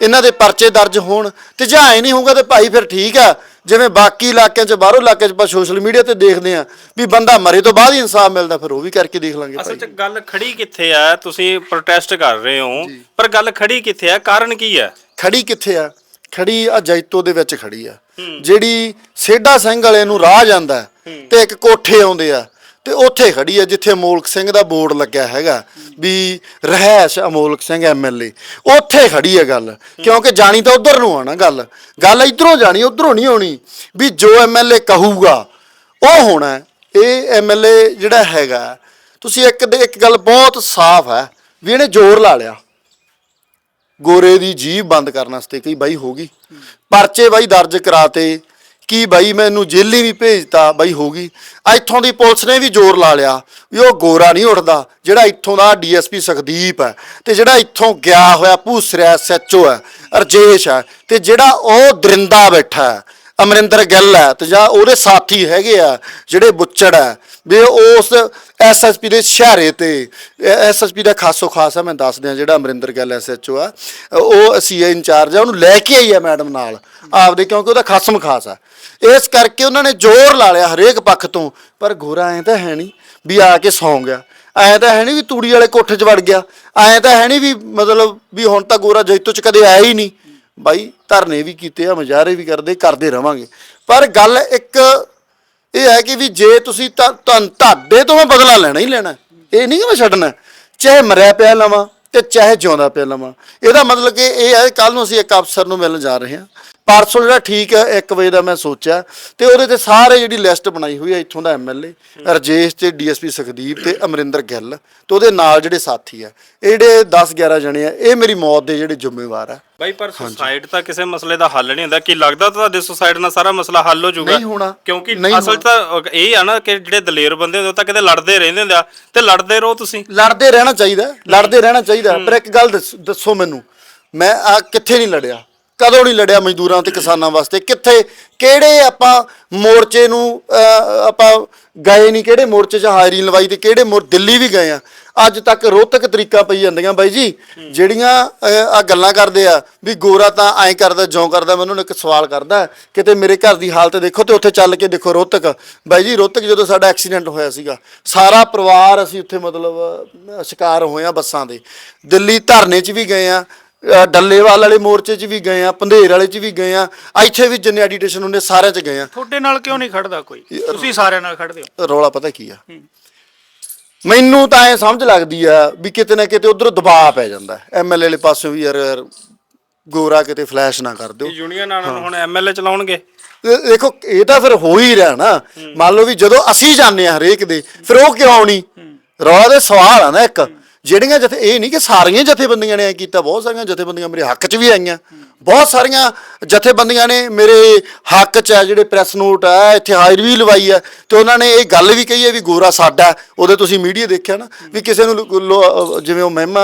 ਇਹਨਾਂ ਦੇ ਪਰਚੇ ਦਰਜ ਹੋਣ ਤੇ ਜਾਂ ਐ ਨਹੀਂ ਹੋਊਗਾ ਤੇ ਭਾਈ ਫਿਰ ਠੀਕ ਆ। ਜਿਵੇਂ ਬਾਕੀ ਇਲਾਕਿਆਂ 'ਚ ਬਾਹਰੋਂ ਇਲਾਕਿਆਂ 'ਚ ਆਪਾਂ ਸੋਸ਼ਲ ਮੀਡੀਆ ਤੇ ਦੇਖਦੇ ਆ ਵੀ ਬੰਦਾ ਮਰੇ ਤੋਂ ਬਾਅਦ ਹੀ ਇਨਸਾਫ ਮਿਲਦਾ ਫਿਰ ਉਹ ਵੀ ਕਰਕੇ ਦੇਖ ਲਾਂਗੇ ਅਸਲ ਭਾਈ। 'ਚ ਗੱਲ ਖੜੀ ਕਿੱਥੇ ਆ ਤੁਸੀਂ ਪ੍ਰੋਟੈਸਟ ਕਰ ਰਹੇ ਹੋ ਪਰ ਗੱਲ ਖੜੀ ਕਿੱਥੇ ਆ ਕਾਰਨ ਕੀ ਹੈ ਖੜੀ ਕਿੱਥੇ ਆ? ਖੜੀ ਆ ਜੈਤੋ ਦੇ ਵਿੱਚ ਖੜੀ ਆ। ਜਿਹੜੀ ਸੇਡਾ ਸਿੰਘ ਵਾਲੇ ਨੂੰ ਰਾਹ ਜਾਂਦਾ ਹੈ। ਤੇ ਇੱਕ ਕੋਠੇ ਆਉਂਦੇ ਆ। ਤੇ ਉੱਥੇ ਖੜੀ ਹੈ ਜਿੱਥੇ ਅਮੋਲਕ ਸਿੰਘ ਦਾ ਬੋਰਡ ਲੱਗਿਆ ਹੈਗਾ, ਵੀ ਰਹਿਸ਼ ਅਮੋਲਕ ਸਿੰਘ ਐਮਐਲਏ ਉੱਥੇ ਖੜੀ ਹੈ ਗੱਲ, ਕਿਉਂਕਿ ਜਾਣੀ ਤਾਂ ਉਧਰ ਨੂੰ ਆ ਨਾ ਗੱਲ। ਗੱਲ ਇਧਰੋਂ ਜਾਣੀ, ਉਧਰੋਂ ਨਹੀਂ ਹੋਣੀ ਵੀ ਜੋ ਐਮਐਲਏ ਕਹੂਗਾ, ਉਹ ਹੋਣਾ ਹੈ। ਇਹ ਐਮਐਲਏ ਜਿਹੜਾ ਹੈਗਾ, ਤੁਸੀਂ ਇੱਕ ਇੱਕ ਗੱਲ ਬਹੁਤ ਸਾਫ਼ ਹੈ, ਵੀ ਇਹਨੇ ਜ਼ੋਰ ਲਾ ਲਿਆ। ਗੋਰੇ ਦੀ ਜੀਭ ਬੰਦ ਕਰਨ ਵਾਸਤੇ ਕਈ ਬਾਈ ਹੋ ਗਈ। ਪਰਚੇ ਬਾਈ ਦਰਜ ਕਰਾਤੇ ਕਿ ਬਾਈ, ਮੈਨੂੰ ਜੇਲੀ ਵੀ ਭੇਜਤਾ ਬਾਈ ਹੋ ਗਈ। ਇੱਥੋਂ ਦੀ ਪੁਲਿਸ ਨੇ ਵੀ ਜ਼ੋਰ ਲਾ ਲਿਆ ਵੀ ਉਹ ਗੋਰਾ ਨਹੀਂ ਉੱਠਦਾ ਜਿਹੜਾ ਇੱਥੋਂ ਦਾ ਡੀਐਸਪੀ ਸੁਖਦੀਪ ਹੈ ਤੇ ਜਿਹੜਾ ਇੱਥੋਂ ਗਿਆ ਹੋਇਆ ਭੂਸਰਿਆ ਸੱਚੋ ਹੈ ਅਰਜੇਸ਼ ਹੈ ਤੇ ਜਿਹੜਾ ਉਹ ਦਰਿੰਦਾ ਬੈਠਾ ਹੈ, ਅਮਰਿੰਦਰ ਗਿੱਲ ਹੈ ਤੇ ਜਾਂ ਉਹਦੇ ਸਾਥੀ ਹੈਗੇ ਆ ਜਿਹੜੇ ਬੁੱਚੜ ਹੈ, ਵੀ ਉਸ ਐਸਐਸਪੀ ਦੇ ਸ਼ਹਿਰੇ ਤੇ ਐਸਐਸਪੀ ਦਾ ਖਾਸੋ ਖਾਸ ਹੈ, ਮੈਂ ਦੱਸ ਦਿਆਂ ਜਿਹੜਾ ਅਮਰਿੰਦਰ ਗਿੱਲ ਐਸਐਚਓ ਆ ਉਹ ਸੀਏ ਇੰਚਾਰਜ ਆ ਉਹਨੂੰ ਲੈ ਕੇ ਆਈ ਆ ਮੈਡਮ ਨਾਲ, ਆਪਦੇ ਕਿਉਂਕਿ ਉਹਦਾ ਖਾਸਮ ਖਾਸ ਆ ਇਸ ਕਰਕੇ ਉਹਨਾਂ ਨੇ ਜ਼ੋਰ ਲਾ ਲਿਆ ਹਰੇਕ ਪੱਖ ਤੋਂ। ਪਰ ਗੋਰਾ ਐ ਤਾਂ ਹੈ ਨਹੀਂ ਵੀ ਆ ਕੇ ਸੌਂ ਗਿਆ। ਐ ਤਾਂ ਹੈ ਨਹੀਂ ਵੀ ਤੂੜੀ ਵਾਲੇ ਕੋਠੇ 'ਚ ਵੜ ਗਿਆ। ਐ ਤਾਂ ਹੈ ਨਹੀਂ ਵੀ ਮਤਲਬ ਵੀ ਹੁਣ ਤਾਂ ਗੋਰਾ ਜੈਤੋ 'ਚ ਕਦੇ ਆਇਆ ਹੀ ਨਹੀਂ। ਬਾਈ, ਧਰਨੇ ਵੀ ਕੀਤੇ ਆ, ਮੁਜ਼ਾਹਰੇ ਵੀ ਕਰਦੇ ਕਰਦੇ ਰਵਾਂਗੇ। ਪਰ ਗੱਲ ਇੱਕ ਇਹ ਹੈ ਕਿ ਵੀ ਜੇ ਤੁਸੀਂ ਤਾਂ ਤੁਹਾਡੇ ਤੋਂ ਮੈਂ ਬਦਲਾ ਲੈਣਾ ਹੀ ਲੈਣਾ। ਇਹ ਨਹੀਂ ਕਿ ਮੈਂ ਛੱਡਣਾ। ਚਾਹੇ ਮਰਿਆ ਪਿਆ ਲਵਾਂ ਤੇ ਚਾਹੇ ਜਿਉਂਦਾ ਪਿਆ ਲਵਾਂ। ਇਹਦਾ ਮਤਲਬ ਕਿ ਇਹ ਹੈ ਕੱਲ ਨੂੰ ਅਸੀਂ ਇੱਕ ਅਫਸਰ ਨੂੰ ਮਿਲਣ ਜਾ ਰਹੇ ਹਾਂ। ਪਰਸੋਂ ਜਿਹੜਾ ਠੀਕ ਹੈ 1 ਵਜੇ ਦਾ ਮੈਂ ਸੋਚਿਆ ਤੇ ਉਹਦੇ ਤੇ ਸਾਰੇ ਜਿਹੜੀ ਲਿਸਟ ਬਣਾਈ ਹੋਈ ਹੈ ਇੱਥੋਂ ਦਾ ਐਮਐਲਏ ਰਜੇਸ਼ ਤੇ ਡੀਐਸਪੀ ਸੁਖਦੀਪ ਤੇ ਅਮਰਿੰਦਰ ਗਿੱਲ ਤੇ ਉਹਦੇ ਨਾਲ ਜਿਹੜੇ ਸਾਥੀ ਆ ਇਹ ਜਿਹੜੇ 10 11 ਜਣੇ ਆ ਇਹ ਮੇਰੀ ਮੌਤ ਦੇ ਜਿਹੜੇ ਜ਼ਿੰਮੇਵਾਰ ਆ। ਬਾਈ ਪਰ ਸੁਸਾਈਡ ਤਾਂ ਕਿਸੇ ਮਸਲੇ ਦਾ ਹੱਲ ਨਹੀਂ ਹੁੰਦਾ ਕੀ ਲੱਗਦਾ ਤੁਹਾਡੇ ਸੁਸਾਈਡ ਨਾਲ ਸਾਰਾ ਮਸਲਾ ਹੱਲ ਹੋ ਜਾਊਗਾ? ਨਹੀਂ ਹੋਣਾ। ਕਿਉਂਕਿ ਅਸਲ ਤਾਂ ਇਹ ਆ ਨਾ ਕਿ ਜਿਹੜੇ ਦਲੇਰ ਬੰਦੇ ਹੁੰਦੇ ਉਹ ਤਾਂ ਕਿਤੇ ਲੜਦੇ ਰਹਿੰਦੇ ਹੁੰਦੇ ਆ ਤੇ ਲੜਦੇ ਰਹੋ ਤੁਸੀਂ। ਲੜਦੇ ਰਹਿਣਾ ਚਾਹੀਦਾ ਲੜਦੇ ਰਹਿਣਾ ਚਾਹੀਦਾ। ਪਰ ਇੱਕ ਗੱਲ ਦੱਸ- ਦੱਸੋ ਮੈਨੂੰ ਮੈਂ ਆ ਕਿੱਥੇ ਨਹੀਂ ਲੜਿਆ? ਕਦੋਂ ਨਹੀਂ ਲੜਿਆ ਮਜ਼ਦੂਰਾਂ ਤੇ ਕਿਸਾਨਾਂ ਵਾਸਤੇ? ਕਿੱਥੇ, ਕਿਹੜੇ ਆਪਾਂ ਮੋਰਚੇ ਨੂੰ ਆਪਾਂ ਗਏ ਨਹੀਂ, ਕਿਹੜੇ ਮੋਰਚੇ 'ਚ ਹਾਜ਼ਰੀ ਲਵਾਈ ਤੇ ਕਿਹੜੇ ਮੋਰ ਦਿੱਲੀ ਵੀ ਗਏ ਆ? ਅੱਜ ਤੱਕ ਰੋਹਤਕ ਤਰੀਕਾ ਪਈ ਜਾਂਦੀਆਂ ਬਾਈ ਜੀ, ਜਿਹੜੀਆਂ ਆ ਗੱਲਾਂ ਕਰਦੇ ਆ ਵੀ ਗੋਰਾ ਤਾਂ ਐਂ ਕਰਦਾ, ਜਿਉਂ ਕਰਦਾ ਮੈਂ ਉਹਨਾਂ ਨੂੰ ਇੱਕ ਸਵਾਲ ਕਰਦਾ, ਕਿਤੇ ਮੇਰੇ ਘਰ ਦੀ ਹਾਲਤ ਦੇਖੋ ਤੇ ਉੱਥੇ ਚੱਲ ਕੇ ਦੇਖੋ ਰੋਹਤਕ। ਬਾਈ ਜੀ, ਰੋਹਤਕ ਜਦੋਂ ਸਾਡਾ ਐਕਸੀਡੈਂਟ ਹੋਇਆ ਸੀਗਾ, ਸਾਰਾ ਪਰਿਵਾਰ ਅਸੀਂ ਉੱਥੇ ਮਤਲਬ ਸ਼ਿਕਾਰ ਹੋਏ ਆ ਬੱਸਾਂ ਦੇ। ਦਿੱਲੀ ਧਰਨੇ 'ਚ ਵੀ ਗਏ ਆ ਅਹ, ਡੱਲੇਵਾਲ ਵਾਲੇ ਮੋਰਚੇ 'ਚ ਵੀ ਗਏ ਆ ਪੰਧੇਰ ਵਾਲੇ 'ਚ ਵੀ ਗਏ ਆ ਇੱਥੇ ਵੀ ਜਿੰਨੇ ਐਡੀਟੇਸ਼ਨ ਹੁੰਦੇ ਸਾਰਿਆਂ 'ਚ ਗਏ ਆ। ਤੁਹਾਡੇ ਨਾਲ ਕਿਉਂ ਨਹੀਂ ਖੜਦਾ ਕੋਈ? ਤੁਸੀਂ ਸਾਰਿਆਂ ਨਾਲ ਖੜਦੇ ਹੋ। ਰੌਲਾ ਪਤਾ ਕੀ ਆ? ਮੈਨੂੰ ਤਾਂ ਐ ਸਮਝ ਲੱਗਦੀ ਆ ਵੀ ਕਿਤੇ ਨਾ ਕਿਤੇ ਉਧਰੋਂ ਦਬਾਅ ਪੈ ਜਾਂਦਾ। ਐਮਐਲਏ ਵਾਲੇ ਪਾਸੋਂ ਵੀ ਯਾਰ ਯਾਰ ਗੋਰਾ ਕਿਤੇ ਫਲੈਸ਼ ਨਾ ਕਰ ਦਿਓ। ਯੂਨੀਅਨ ਵਾਲਿਆਂ ਨੂੰ ਹੁਣ ਐਮਐਲਏ ਚਲਾਉਣਗੇ। ਇਹ ਦੇਖੋ ਇਹ ਤਾਂ ਫਿਰ ਹੋ ਹੀ ਰਿਹਾ ਨਾ। ਮੰਨ ਲਓ ਵੀ ਜਦੋਂ ਅਸੀਂ ਜਾਂਦੇ ਆ ਹਰੇਕ ਦੇ ਫਿਰ ਉਹ ਕਿਉਂ ਨਹੀਂ? ਰੌਲਾ ਦੇ ਸਵਾਲ ਆ ਨਾ ਇੱਕ। ਜਿਹੜੀਆਂ ਜਥੇ, ਇਹ ਨਹੀਂ ਕਿ ਸਾਰੀਆਂ ਜਥੇਬੰਦੀਆਂ ਨੇ ਐ ਕੀਤਾ, ਬਹੁਤ ਸਾਰੀਆਂ ਜਥੇਬੰਦੀਆਂ ਮੇਰੇ ਹੱਕ 'ਚ ਵੀ ਆਈਆਂ। ਬਹੁਤ ਸਾਰੀਆਂ ਜਥੇਬੰਦੀਆਂ ਨੇ ਮੇਰੇ ਹੱਕ 'ਚ ਆ, ਜਿਹੜੇ ਪ੍ਰੈਸ ਨੋਟ ਆ, ਇੱਥੇ ਹਾਜ਼ਰ ਵੀ ਲਵਾਈ ਆ। ਤੇ ਉਹਨਾਂ ਨੇ ਇਹ ਗੱਲ ਵੀ ਕਹੀ ਹੈ ਵੀ ਗੋਰਾ ਸਾਡਾ। ਉਹਦੇ ਤੁਸੀਂ ਮੀਡੀਆ ਦੇਖਿਆ ਨਾ ਵੀ ਕਿਸੇ ਨੂੰ ਲੋ- ਜਿਵੇਂ ਉਹ ਮਹਿਮਾ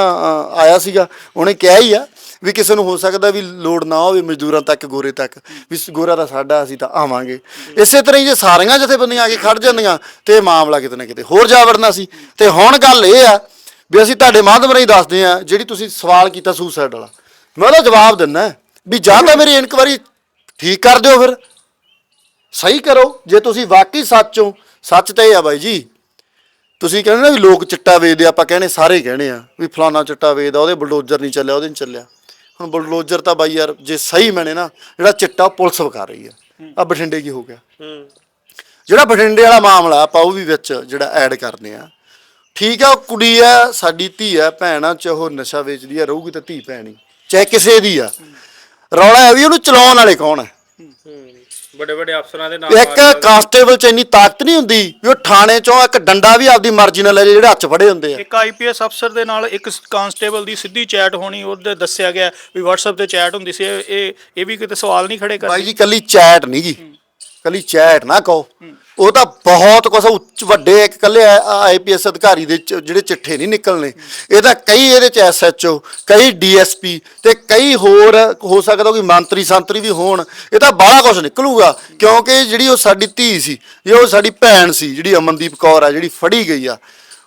ਆਇਆ ਸੀਗਾ, ਉਹਨੇ ਕਿਹਾ ਹੀ ਆ ਵੀ ਕਿਸੇ ਨੂੰ ਹੋ ਸਕਦਾ ਵੀ ਲੋੜ ਨਾ ਹੋਵੇ ਮਜ਼ਦੂਰਾਂ ਤੱਕ, ਗੋਰੇ ਤੱਕ, ਵੀ ਗੋਰਾ ਦਾ ਸਾਡਾ, ਅਸੀਂ ਤਾਂ ਆਵਾਂਗੇ। ਇਸੇ ਤਰ੍ਹਾਂ ਹੀ ਜੇ ਸਾਰੀਆਂ ਜਥੇਬੰਦੀਆਂ ਆ ਕੇ ਖੜ ਜਾਂਦੀਆਂ, ਤੇ ਇਹ ਮਾਮਲਾ ਕਿਤੇ ਨਾ ਕਿਤੇ ਹੋਰ ਜਾ ਵੜਨਾ ਸੀ। ਤੇ ਹੁਣ ਗੱਲ ਇਹ ਆ ਵੀ ਅਸੀਂ ਤੁਹਾਡੇ ਮਾਧਿਅਮ ਰਾਹੀਂ ਦੱਸਦੇ ਆ ਜਿਹੜੀ ਤੁਸੀਂ ਸਵਾਲ ਕੀਤਾ ਸੁਸਾਈਡ ਵਾਲਾ। ਮੈਂ ਉਹਦਾ ਜਵਾਬ ਦਿੰਨਾ ਵੀ ਜਾਂ ਤਾਂ ਮੇਰੀ ਇਨਕੁਆਰੀ ਠੀਕ ਕਰ ਦਿਓ ਫਿਰ। ਸਹੀ ਕਰੋ। ਜੇ ਤੁਸੀਂ ਵਾਕਈ ਸੱਚ ਸੱਚ ਤਾਂ ਇਹ ਆ ਬਾਈ ਜੀ। ਤੁਸੀਂ ਕਹਿੰਦੇ ਨਾ ਵੀ ਲੋਕ ਚਿੱਟਾ ਵੇਚਦੇ ਆਪਾਂ ਕਹਿੰਦੇ ਸਾਰੇ ਕਹਿੰਦੇ ਆ ਵੀ ਫਲਾਣਾ ਚਿੱਟਾ ਵੇਚਦਾ ਉਹਦੇ ਬਲਡੋਜ਼ਰ ਨਹੀਂ ਚੱਲਿਆ ਉਹਦੇ ਨਹੀਂ ਚੱਲਿਆ। ਹੁਣ ਬਲਡੋਜ਼ਰ ਤਾਂ ਬਾਈ ਯਾਰ ਜੇ ਸਹੀ ਮੈਨੇ ਨਾ ਜਿਹੜਾ ਚਿੱਟਾ ਪੁਲਿਸ ਵਿਖਾ ਰਹੀ ਆ। ਆ ਬਠਿੰਡੇ ਕੀ ਹੋ ਗਿਆ? ਜਿਹੜਾ ਬਠਿੰਡੇ ਵਾਲਾ ਮਾਮਲਾ ਆਪਾਂ ਉਹ ਵੀ ਵਿੱਚ ਜਿਹੜਾ ਐਡ ਕਰਦੇ ਆ। ਠੀਕ ਆ ਉਹ ਕੁੜੀ ਆ ਸਾਡੀ ਧੀ ਆ ਭੈਣ ਆ ਚਾਹੇ ਉਹ ਨਸ਼ਾ ਵੇਚਦੀ ਆ ਰਹੂਗੀ ਤਾਂ ਧੀ ਭੈਣ ਹੀ ਚਾਹੇ ਕਿਸੇ ਦੀ ਆ। ਰੌਲਾ ਹੈ ਵੀ ਉਹਨੂੰ ਚਲਾਉਣ ਵਾਲੇ ਕੌਣ ਆ? ਵੱਡੇ ਵੱਡੇ ਅਫਸਰਾਂ ਦੇ ਨਾਮ ਇੱਕ ਕਾਂਸਟੇਬਲ ਚ ਇੰਨੀ ਤਾਕਤ ਨਹੀਂ ਹੁੰਦੀ ਵੀ ਉਹ ਥਾਣੇ ਚੋਂ ਇੱਕ ਡੰਡਾ ਵੀ ਆਪਦੀ ਮਰਜ਼ੀ ਨਾਲ ਲੈ ਜੇ ਜਿਹੜੇ ਹੱਥ 'ਚ ਫੜੇ ਹੁੰਦੇ ਆ। ਇੱਕ ਆਈਪੀਐਸ ਅਫਸਰ ਦੇ ਨਾਲ ਇੱਕ ਕਾਂਸਟੇਬਲ ਦੀ ਸਿੱਧੀ ਚੈਟ ਹੋਣੀ ਉਹਦੇ ਦੱਸਿਆ ਗਿਆ ਵੀ WhatsApp ਤੇ ਚੈਟ ਹੁੰਦੀ ਸੀ ਇਹ ਇਹ ਵੀ ਕਿਤੇ ਸਵਾਲ ਨਹੀਂ ਖੜੇ ਬਾਈ ਕਰਦੇ ਜੀ ਕੱਲੀ ਚੈਟ ਨਹੀਂ ਗੀ। ਕੱਲੀ ਚੈਟ ਨਾ ਕਹੋ। ਉਹ ਤਾਂ ਬਹੁਤ ਕੁਛ ਉੱਚ ਵੱਡੇ ਇੱਕ ਕੱਲੇ ਆਈਪੀਐਸ ਅਧਿਕਾਰੀ ਦੇ ਚ- ਜਿਹੜੇ ਚਿੱਠੇ ਨਹੀਂ ਨਿਕਲਨੇ ਇਹ ਤਾਂ ਕਈ ਇਹਦੇ ਚ ਐਸਐਚਓ ਕਈ ਡੀਐਸਪੀ ਤੇ ਕਈ ਹੋਰ, ਹੋ ਸਕਦਾ ਕੋਈ ਮੰਤਰੀ ਸੰਤਰੀ ਵੀ ਹੋਣ, ਇਹ ਤਾਂ ਬਾਹਲਾ ਕੁਝ ਨਿਕਲੂਗਾ, ਕਿਉਂਕਿ ਜਿਹੜੀ ਉਹ ਸਾਡੀ ਧੀ ਸੀ, ਜੇ ਉਹ ਸਾਡੀ ਭੈਣ ਸੀ, ਜਿਹੜੀ ਅਮਨਦੀਪ ਕੌਰ ਆ, ਜਿਹੜੀ ਫੜੀ ਗਈ ਆ,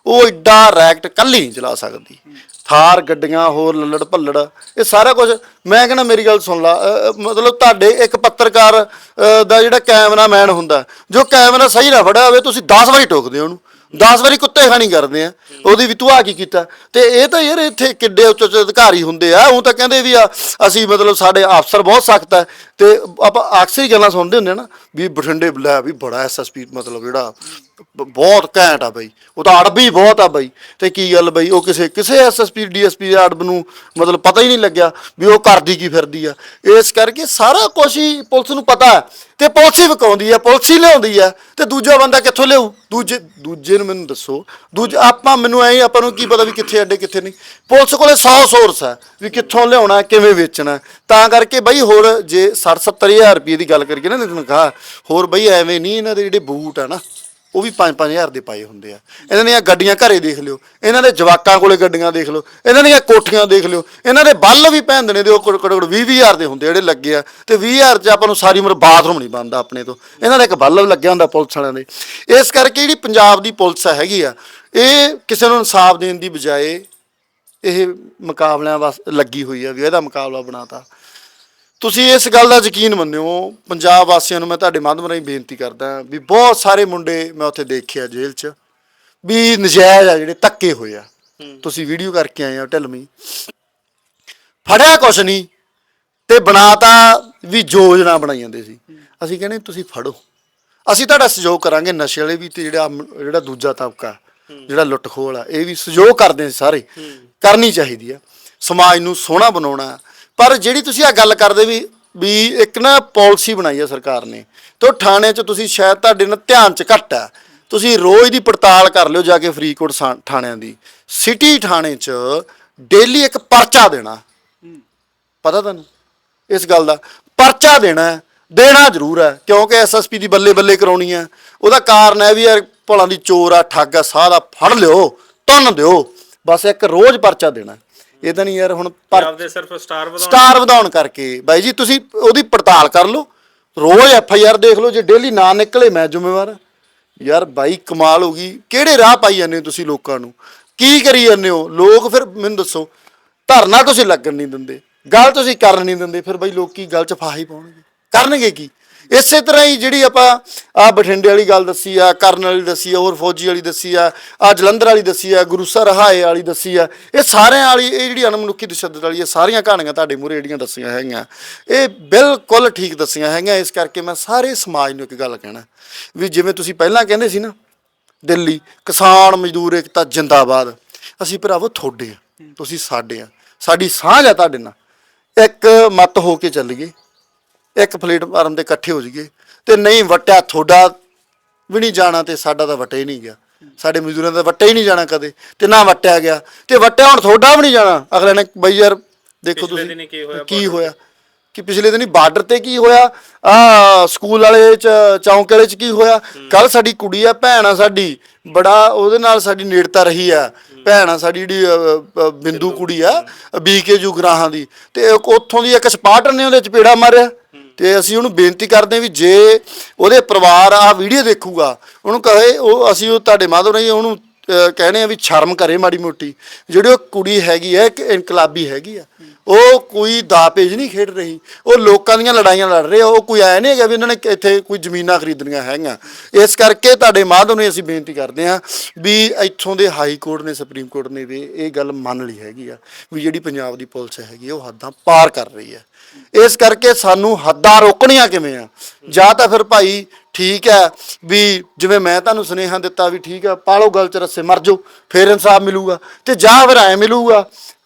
ਉਹ ਐਡਾ ਰੈਕਟ ਕੱਲੀ ਨਹੀਂ ਚਲਾ ਸਕਦੀ। ਥਾਰ ਗੱਡੀਆਂ, ਹੋਰ ਲੱਲੜ ਭੱਲੜ, ਇਹ ਸਾਰਾ ਕੁਝ ਮੈਂ ਕਹਿੰਦਾ ਮੇਰੀ ਗੱਲ ਸੁਣ ਲਾ ਮਤਲਬ ਤੁਹਾਡੇ ਇੱਕ ਪੱਤਰਕਾਰ ਦਾ ਜਿਹੜਾ ਕੈਮਰਾਮੈਨ ਹੁੰਦਾ, ਜੋ ਕੈਮਰਾ ਸਹੀ ਨਾ ਫੜਿਆ ਹੋਵੇ, ਤੁਸੀਂ 10 ਵਾਰੀ ਟੋਕਦੇ ਹੋ ਉਹਨੂੰ 10 ਵਾਰੀ ਕੁੱਤੇ ਖਾਣੀ ਕਰਦੇ ਆ, ਉਹਦੀ ਵੀ ਤੂੰ ਆ ਕੀ ਕੀਤਾ? ਤੇ ਇਹ ਤਾਂ ਯਾਰ ਇੱਥੇ ਕਿੱਡੇ ਉੱਚ ਉੱਚ ਅਧਿਕਾਰੀ ਹੁੰਦੇ ਆ, ਉਹ ਤਾਂ ਕਹਿੰਦੇ ਵੀ ਆ, ਅਸੀਂ ਮਤਲਬ ਸਾਡੇ ਅਫਸਰ ਬਹੁਤ ਸਖਤ ਹੈ ਤੇ ਆਪਾਂ ਅਕਸਰ ਹੀ ਗੱਲਾਂ ਸੁਣਦੇ ਹੁੰਦੇ ਆ ਨਾ ਵੀ ਬਠਿੰਡੇ ਲੈ ਵੀ ਬੜਾ ਐਸਐਸਪੀ ਮਤਲਬ ਜਿਹੜਾ ਬਹੁਤ ਘੈਂਟ ਆ ਬਈ। ਉਹ ਤਾਂ ਅੜਬ ਹੀ ਬਹੁਤ ਆ ਬਈ। ਤੇ ਕੀ ਗੱਲ ਬਈ, ਉਹ ਕਿਸੇ ਕਿਸੇ ਐਸਐਸਪੀ ਡੀਐਸਪੀ ਦੇ ਅੜਬ ਨੂੰ ਮਤਲਬ ਪਤਾ ਹੀ ਨਹੀਂ ਲੱਗਿਆ ਵੀ ਉਹ ਕਰਦੀ ਕੀ ਫਿਰਦੀ ਆ। ਇਸ ਕਰਕੇ ਸਾਰਾ ਕੁਝ ਹੀ ਪੁਲਿਸ ਨੂੰ ਪਤਾ ਹੈ। ਤੇ ਪੁਲਿਸ ਹੀ ਵਿਕਾਉਂਦੀ ਆ, ਪੁਲਿਸ ਹੀ ਲਿਆਉਂਦੀ ਆ। ਤੇ ਦੂਜਾ ਬੰਦਾ ਕਿੱਥੋਂ ਲਿਆਊ? ਦੂਜੇ ਦੂਜੇ ਨੂੰ ਮੈਨੂੰ ਦੱਸੋ। ਦੂਜਾ, ਆਪਾਂ, ਮੈਨੂੰ ਐ, ਆਪਾਂ ਨੂੰ ਕੀ ਪਤਾ ਵੀ ਕਿੱਥੇ ਅੱਡੇ, ਕਿੱਥੇ ਨਹੀਂ। ਪੁਲਿਸ ਕੋਲੇ 100 ਸੋਰਸ ਹੈ ਵੀ ਕਿੱਥੋਂ ਲਿਆਉਣਾ, ਕਿਵੇਂ ਵੇਚਣਾ। ਤਾਂ ਕਰਕੇ ਬਈ ਹੋਰ ਜੇ 60 70000 ਰੁਪਏ ਦੀ ਗੱਲ ਕਰੀਏ ਨਾ ਤਨਖਾਹ ਹੋਰ ਬਈ ਐਵੇਂ ਨਹੀਂ ਇਹਨਾਂ ਦੇ ਜਿਹੜੇ ਬੂਟ ਆ ਨਾ, ਉਹ ਵੀ 5-5000 ਦੇ ਪਾਏ ਹੁੰਦੇ ਆ। ਇਹਨਾਂ ਦੀਆਂ ਗੱਡੀਆਂ ਘਰੇ ਦੇਖ ਲਿਓ, ਇਹਨਾਂ ਦੇ ਜਵਾਕਾਂ ਕੋਲੇ ਗੱਡੀਆਂ ਦੇਖ ਲਿਓ, ਇਹਨਾਂ ਦੀਆਂ ਕੋਠੀਆਂ ਦੇਖ ਲਿਓ, ਇਹਨਾਂ ਦੇ ਬੱਲ ਵੀ ਭੈਂਦਣੇ ਦੇ ਉਹ ਕੋੜ ਕੋੜ 20-20000 ਦੇ ਹੁੰਦੇ ਜਿਹੜੇ ਲੱਗੇ ਆ, ਤੇ 20000 ਚ ਆਪਾਂ ਨੂੰ ਸਾਰੀ ਉਮਰ ਬਾਥਰੂਮ ਨਹੀਂ ਬਣਦਾ ਆਪਣੇ ਤੋਂ। ਇਹਨਾਂ ਦਾ ਇੱਕ ਬੱਲ ਵੀ ਲੱਗਿਆ ਹੁੰਦਾ ਪੁਲਿਸ ਵਾਲਿਆਂ ਦੇ। ਇਸ ਕਰਕੇ ਜਿਹੜੀ ਪੰਜਾਬ ਦੀ ਪੁਲਿਸ ਹੈਗੀ ਆ, ਇਹ ਕਿਸੇ ਨੂੰ ਇਨਸਾਫ ਦੇਣ ਦੀ ਬਜਾਏ ਇਹ ਮੁਕਾਬਲਿਆਂ ਵਾਸ, ਲੱਗੀ ਹੋਈ ਆ ਵੀ ਇਹਦਾ ਮੁਕਾਬਲਾ ਬਣਾਤਾ। ਤੁਸੀਂ ਇਸ ਗੱਲ ਦਾ ਯਕੀਨ ਮੰਨਿਓ ਪੰਜਾਬ ਵਾਸੀਆਂ ਨੂੰ ਮੈਂ ਤੁਹਾਡੇ ਮਾਧਿਅਮ ਰਾਹੀਂ ਬੇਨਤੀ ਕਰਦਾ ਵੀ ਬਹੁਤ ਸਾਰੇ ਮੁੰਡੇ ਮੈਂ ਉੱਥੇ ਦੇਖਿਆ ਜੇਲ੍ਹ 'ਚ ਵੀ ਨਜਾਇਜ਼ ਆ ਜਿਹੜੇ ਧੱਕੇ ਹੋਏ ਆ। ਤੁਸੀਂ ਵੀਡੀਓ ਕਰਕੇ ਆਏ ਆ ਢਿਲਮੀ ਫੜਿਆ ਕੁਛ ਨਹੀਂ ਤੇ ਬਣਾਤਾ ਵੀ ਯੋਜਨਾ ਬਣਾਈ ਜਾਂਦੇ ਸੀ। ਅਸੀਂ ਕਹਿੰਦੇ ਤੁਸੀਂ ਫੜੋ। ਅਸੀਂ ਤੁਹਾਡਾ ਸਹਿਯੋਗ ਕਰਾਂਗੇ ਨਸ਼ੇ ਵਾਲੇ ਵੀ ਤੇ ਜਿਹੜਾ ਜਿਹੜਾ ਦੂਜਾ ਤਬਕਾ ਜਿਹੜਾ ਲੁੱਟ ਖੋਹ ਆ ਇਹ ਵੀ ਸਹਿਯੋਗ ਕਰਦੇ ਸਾਰੇ। ਕਰਨੀ ਚਾਹੀਦੀ ਆ। ਸਮਾਜ ਨੂੰ ਸੋਹਣਾ ਬਣਾਉਣਾ ਪਰ ਜਿਹੜੀ ਤੁਸੀਂ ਆ ਗੱਲ ਕਰਦੇ ਵੀ ਵੀ ਇੱਕ ਨਾ ਪਾਲਿਸੀ ਬਣਾਈ ਆ ਸਰਕਾਰ ਨੇ ਤੇ ਉਹ ਥਾਣੇ 'ਚ ਤੁਸੀਂ ਸ਼ਾਇਦ ਤੁਹਾਡੇ ਨਾਲ ਧਿਆਨ 'ਚ ਘੱਟ ਆ। ਤੁਸੀਂ ਰੋਜ਼ ਦੀ ਪੜਤਾਲ ਕਰ ਲਿਓ ਜਾ ਕੇ ਫਰੀਦਕੋਟ ਸਾ- ਥਾਣਿਆਂ ਦੀ। ਸਿਟੀ ਥਾਣੇ 'ਚ ਡੇਲੀ ਇੱਕ ਪਰਚਾ ਦੇਣਾ। ਪਤਾ ਤੁਹਾਨੂੰ? ਇਸ ਗੱਲ ਦਾ। ਪਰਚਾ ਦੇਣਾ ਦੇਣਾ ਜ਼ਰੂਰ ਹੈ, ਕਿਉਂਕਿ ਐਸਐਸਪੀ ਦੀ ਬੱਲੇ ਬੱਲੇ ਕਰਾਉਣੀ ਹੈ। ਉਹਦਾ ਕਾਰਨ ਹੈ ਵੀ ਯਾਰ ਭਲਾਂ ਦੀ ਚੋਰ ਆ, ਠੱਗ ਆ, ਸਾਹ ਦਾ ਫੜ ਲਿਓ ਤੁੰਨ ਦਿਓ। ਬਸ ਇੱਕ ਰੋਜ਼ ਪਰਚਾ ਦੇਣਾ। ਇਹ ਤਾਂ ਨਹੀਂ ਯਾਰ ਹੁਣ ਪਰ ਪੰਜਾਬ ਦੇ ਸਿਰਫ ਸਟਾਰ ਵਧਾਉਣ ਸਟਾਰ ਵਧਾਉਣ ਕਰਕੇ। ਬਾਈ ਜੀ ਤੁਸੀਂ ਉਹਦੀ ਪੜਤਾਲ ਕਰ ਲਓ। ਰੋਜ਼ ਐਫ ਆਈ ਆਰ ਦੇਖ ਲਓ ਜੇ ਡੇਲੀ ਨਾ ਨਿਕਲੇ ਮੈਂ ਜ਼ਿੰਮੇਵਾਰ ਹਾਂ। ਯਾਰ ਬਾਈ ਕਮਾਲ ਹੋ ਗਈ। ਕਿਹੜੇ ਰਾਹ ਪਾਈ ਜਾਂਦੇ ਹੋ ਤੁਸੀਂ ਲੋਕਾਂ ਨੂੰ? ਕੀ ਕਰੀ ਜਾਂਦੇ ਹੋ? ਲੋਕ ਫਿਰ ਮੈਨੂੰ ਦੱਸੋ। ਧਰਨਾ ਤੁਸੀਂ ਲੱਗਣ ਨਹੀਂ ਦਿੰਦੇ। ਗੱਲ ਤੁਸੀਂ ਕਰਨ ਨਹੀਂ ਦਿੰਦੇ। ਫਿਰ ਬਾਈ ਲੋਕੀ ਗੱਲ 'ਚ ਫਾਹੀ ਪਾਉਣਗੇ? ਕਰਨਗੇ ਕੀ? ਇਸੇ ਤਰ੍ਹਾਂ ਹੀ ਜਿਹੜੀ ਆਪਾਂ ਆ ਬਠਿੰਡੇ ਵਾਲੀ ਗੱਲ ਦੱਸੀ ਆ, ਕਰਨ ਵਾਲੀ ਦੱਸੀ ਆ, ਹੋਰ ਫੌਜੀ ਵਾਲੀ ਦੱਸੀ ਆ ਆ ਜਲੰਧਰ ਵਾਲੀ ਦੱਸੀ ਆ ਗੁਰੂਸਰ ਰਹਾਏ ਵਾਲੀ ਦੱਸੀ ਆ, ਇਹ ਸਾਰਿਆਂ ਵਾਲੀ, ਇਹ ਜਿਹੜੀ ਅਨਮਨੁੱਖੀ ਤਸ਼ੱਦਦ ਵਾਲੀ ਇਹ ਸਾਰੀਆਂ ਕਹਾਣੀਆਂ ਤੁਹਾਡੇ ਮੂਹਰੇ ਜਿਹੜੀਆਂ ਦੱਸੀਆਂ ਹੈਗੀਆਂ, ਇਹ ਬਿਲਕੁਲ ਠੀਕ ਦੱਸੀਆਂ ਹੈਗੀਆਂ, ਇਸ ਕਰਕੇ ਮੈਂ ਸਾਰੇ ਸਮਾਜ ਨੂੰ ਇੱਕ ਗੱਲ ਕਹਿਣਾ, ਵੀ ਜਿਵੇਂ ਤੁਸੀਂ ਪਹਿਲਾਂ ਕਹਿੰਦੇ ਸੀ ਨਾ, ਦਿੱਲੀ, ਕਿਸਾਨ ਮਜ਼ਦੂਰ ਏਕਤਾ ਜਿੰਦਾਬਾਦ, ਅਸੀਂ ਭਰਾਵੋ ਤੁਹਾਡੇ ਆ, ਤੁਸੀਂ ਸਾਡੇ ਆ, ਸਾਡੀ ਸਾਂਝ ਆ ਤੁਹਾਡੇ ਨਾਲ, ਇੱਕ ਮਤ ਹੋ ਕੇ ਚੱਲੀਏ ਇੱਕ ਪਲੇਟਫਾਰਮ ਤੇ ਇਕੱਠੇ ਹੋ ਜਾਈਏ ਤੇ ਨਹੀਂ ਵਟਿਆ ਤੁਹਾਡਾ ਵੀ ਨਹੀਂ ਜਾਣਾ ਤੇ ਸਾਡਾ ਤਾਂ ਵਟਿਆ ਹੀ ਨਹੀਂ ਗਿਆ। ਸਾਡੇ ਮਜ਼ਦੂਰਾਂ ਦਾ ਵਟਿਆ ਹੀ ਨਹੀਂ ਜਾਣਾ ਕਦੇ ਤੇ ਨਾ ਵਟਿਆ ਗਿਆ। ਤੇ ਵਟਿਆ ਹੁਣ ਤੁਹਾਡਾ ਵੀ ਨਹੀਂ ਜਾਣਾ। ਅਗਲੇ ਨੇ ਬਈ ਯਾਰ ਦੇਖੋ ਤੁਸੀਂ ਕੀ ਹੋਇਆ ਕੀ ਹੋਇਆ? ਕਿ ਪਿਛਲੇ ਦਿਨੀ ਬਾਰਡਰ ਤੇ ਕੀ ਹੋਇਆ? ਆ ਸਕੂਲ ਵਾਲੇ ਚ ਚੌਂਕ ਵਾਲੇ ਚ ਕੀ ਹੋਇਆ? ਕੱਲ ਸਾਡੀ ਕੁੜੀ ਆ ਭੈਣ ਆ ਸਾਡੀ। ਬੜਾ ਉਹਦੇ ਨਾਲ ਸਾਡੀ ਨੇੜਤਾ ਰਹੀ ਆ। ਭੈਣ ਆ ਸਾਡੀ ਜਿਹੜੀ ਬਿੰਦੂ ਕੁੜੀ ਆ ਬੀਕੇ ਜੁਗਰਾਹਾਂ ਦੀ। ਤੇ ਉੱਥੋਂ ਦੀ ਇੱਕ ਸਪਾਟਰ ਨੇ ਉਹਦੇ ਚਪੇੜਾ ਮਾਰਿਆ। ਤੇ ਅਸੀਂ ਉਹਨੂੰ ਬੇਨਤੀ ਕਰਦੇ ਹਾਂ ਵੀ ਜੇ ਉਹਦੇ ਪਰਿਵਾਰ ਆਹ ਵੀਡੀਓ ਦੇਖੂਗਾ ਉਹਨੂੰ ਕਹੇ ਉਹ ਅਸੀਂ ਉਹ ਤੁਹਾਡੇ ਮਾਧਵ ਨਹੀਂ ਉਹਨੂੰ ਅਹ, ਕਹਿੰਦੇ ਆ ਵੀ ਸ਼ਰਮ ਕਰੇ ਮਾੜੀ ਮੋਟੀ ਜਿਹੜੀ ਉਹ ਕੁੜੀ ਹੈਗੀ ਹੈ ਇੱਕ ਇਨਕਲਾਬੀ ਹੈਗੀ ਆ। ਉਹ ਕੋਈ ਦਾ ਪੇਜ ਨਹੀਂ ਖੇਡ ਰਹੀ। ਉਹ ਲੋਕਾਂ ਦੀਆਂ ਲੜਾਈਆਂ ਲੜ ਰਹੇ ਆ। ਉਹ ਕੋਈ ਆਇਆ ਨਹੀਂ ਹੈਗਾ ਵੀ ਇਹਨਾਂ ਨੇ ਇੱਥੇ ਕੋਈ ਜ਼ਮੀਨਾਂ ਖਰੀਦਣੀਆਂ ਹੈਗੀਆਂ। ਇਸ ਕਰਕੇ ਤੁਹਾਡੇ ਮਾਧਵ ਨੂੰ ਅਸੀਂ ਬੇਨਤੀ ਕਰਦੇ ਹਾਂ ਵੀ ਇੱਥੋਂ ਦੇ ਹਾਈ ਕੋਰਟ ਨੇ ਸੁਪਰੀਮ ਕੋਰਟ ਨੇ ਵੀ ਇਹ ਗੱਲ ਮੰਨ ਲਈ ਹੈਗੀ ਆ ਵੀ ਜਿਹੜੀ ਪੰਜਾਬ ਦੀ ਪੁਲਿਸ ਹੈਗੀ ਆ, ਉਹ ਹੱਦਾਂ ਪਾਰ ਕਰ ਰਹੀ ਹੈ ਇਸ ਕਰਕੇ ਸਾਨੂੰ ਹੱਦਾਂ ਰੋਕਣੀਆਂ ਕਿਵੇਂ ਆ? ਜਾਂ ਤਾਂ ਫਿਰ ਭਾਈ ਠੀਕ ਹੈ ਵੀ ਜਿਵੇਂ ਮੈਂ ਤੁਹਾਨੂੰ ਸੁਨੇਹਾ ਦਿੱਤਾ ਵੀ ਠੀਕ ਹੈ ਪਾਲੋ ਗੱਲ ਚ ਰੱਸੇ ਮਰ ਜਾਓ ਫੇਰ ਇਨਸਾਫ ਮਿਲੂਗਾ। ਤੇ ਜਾਂ ਫਿਰ ਐ ਮਿਲੂਗਾ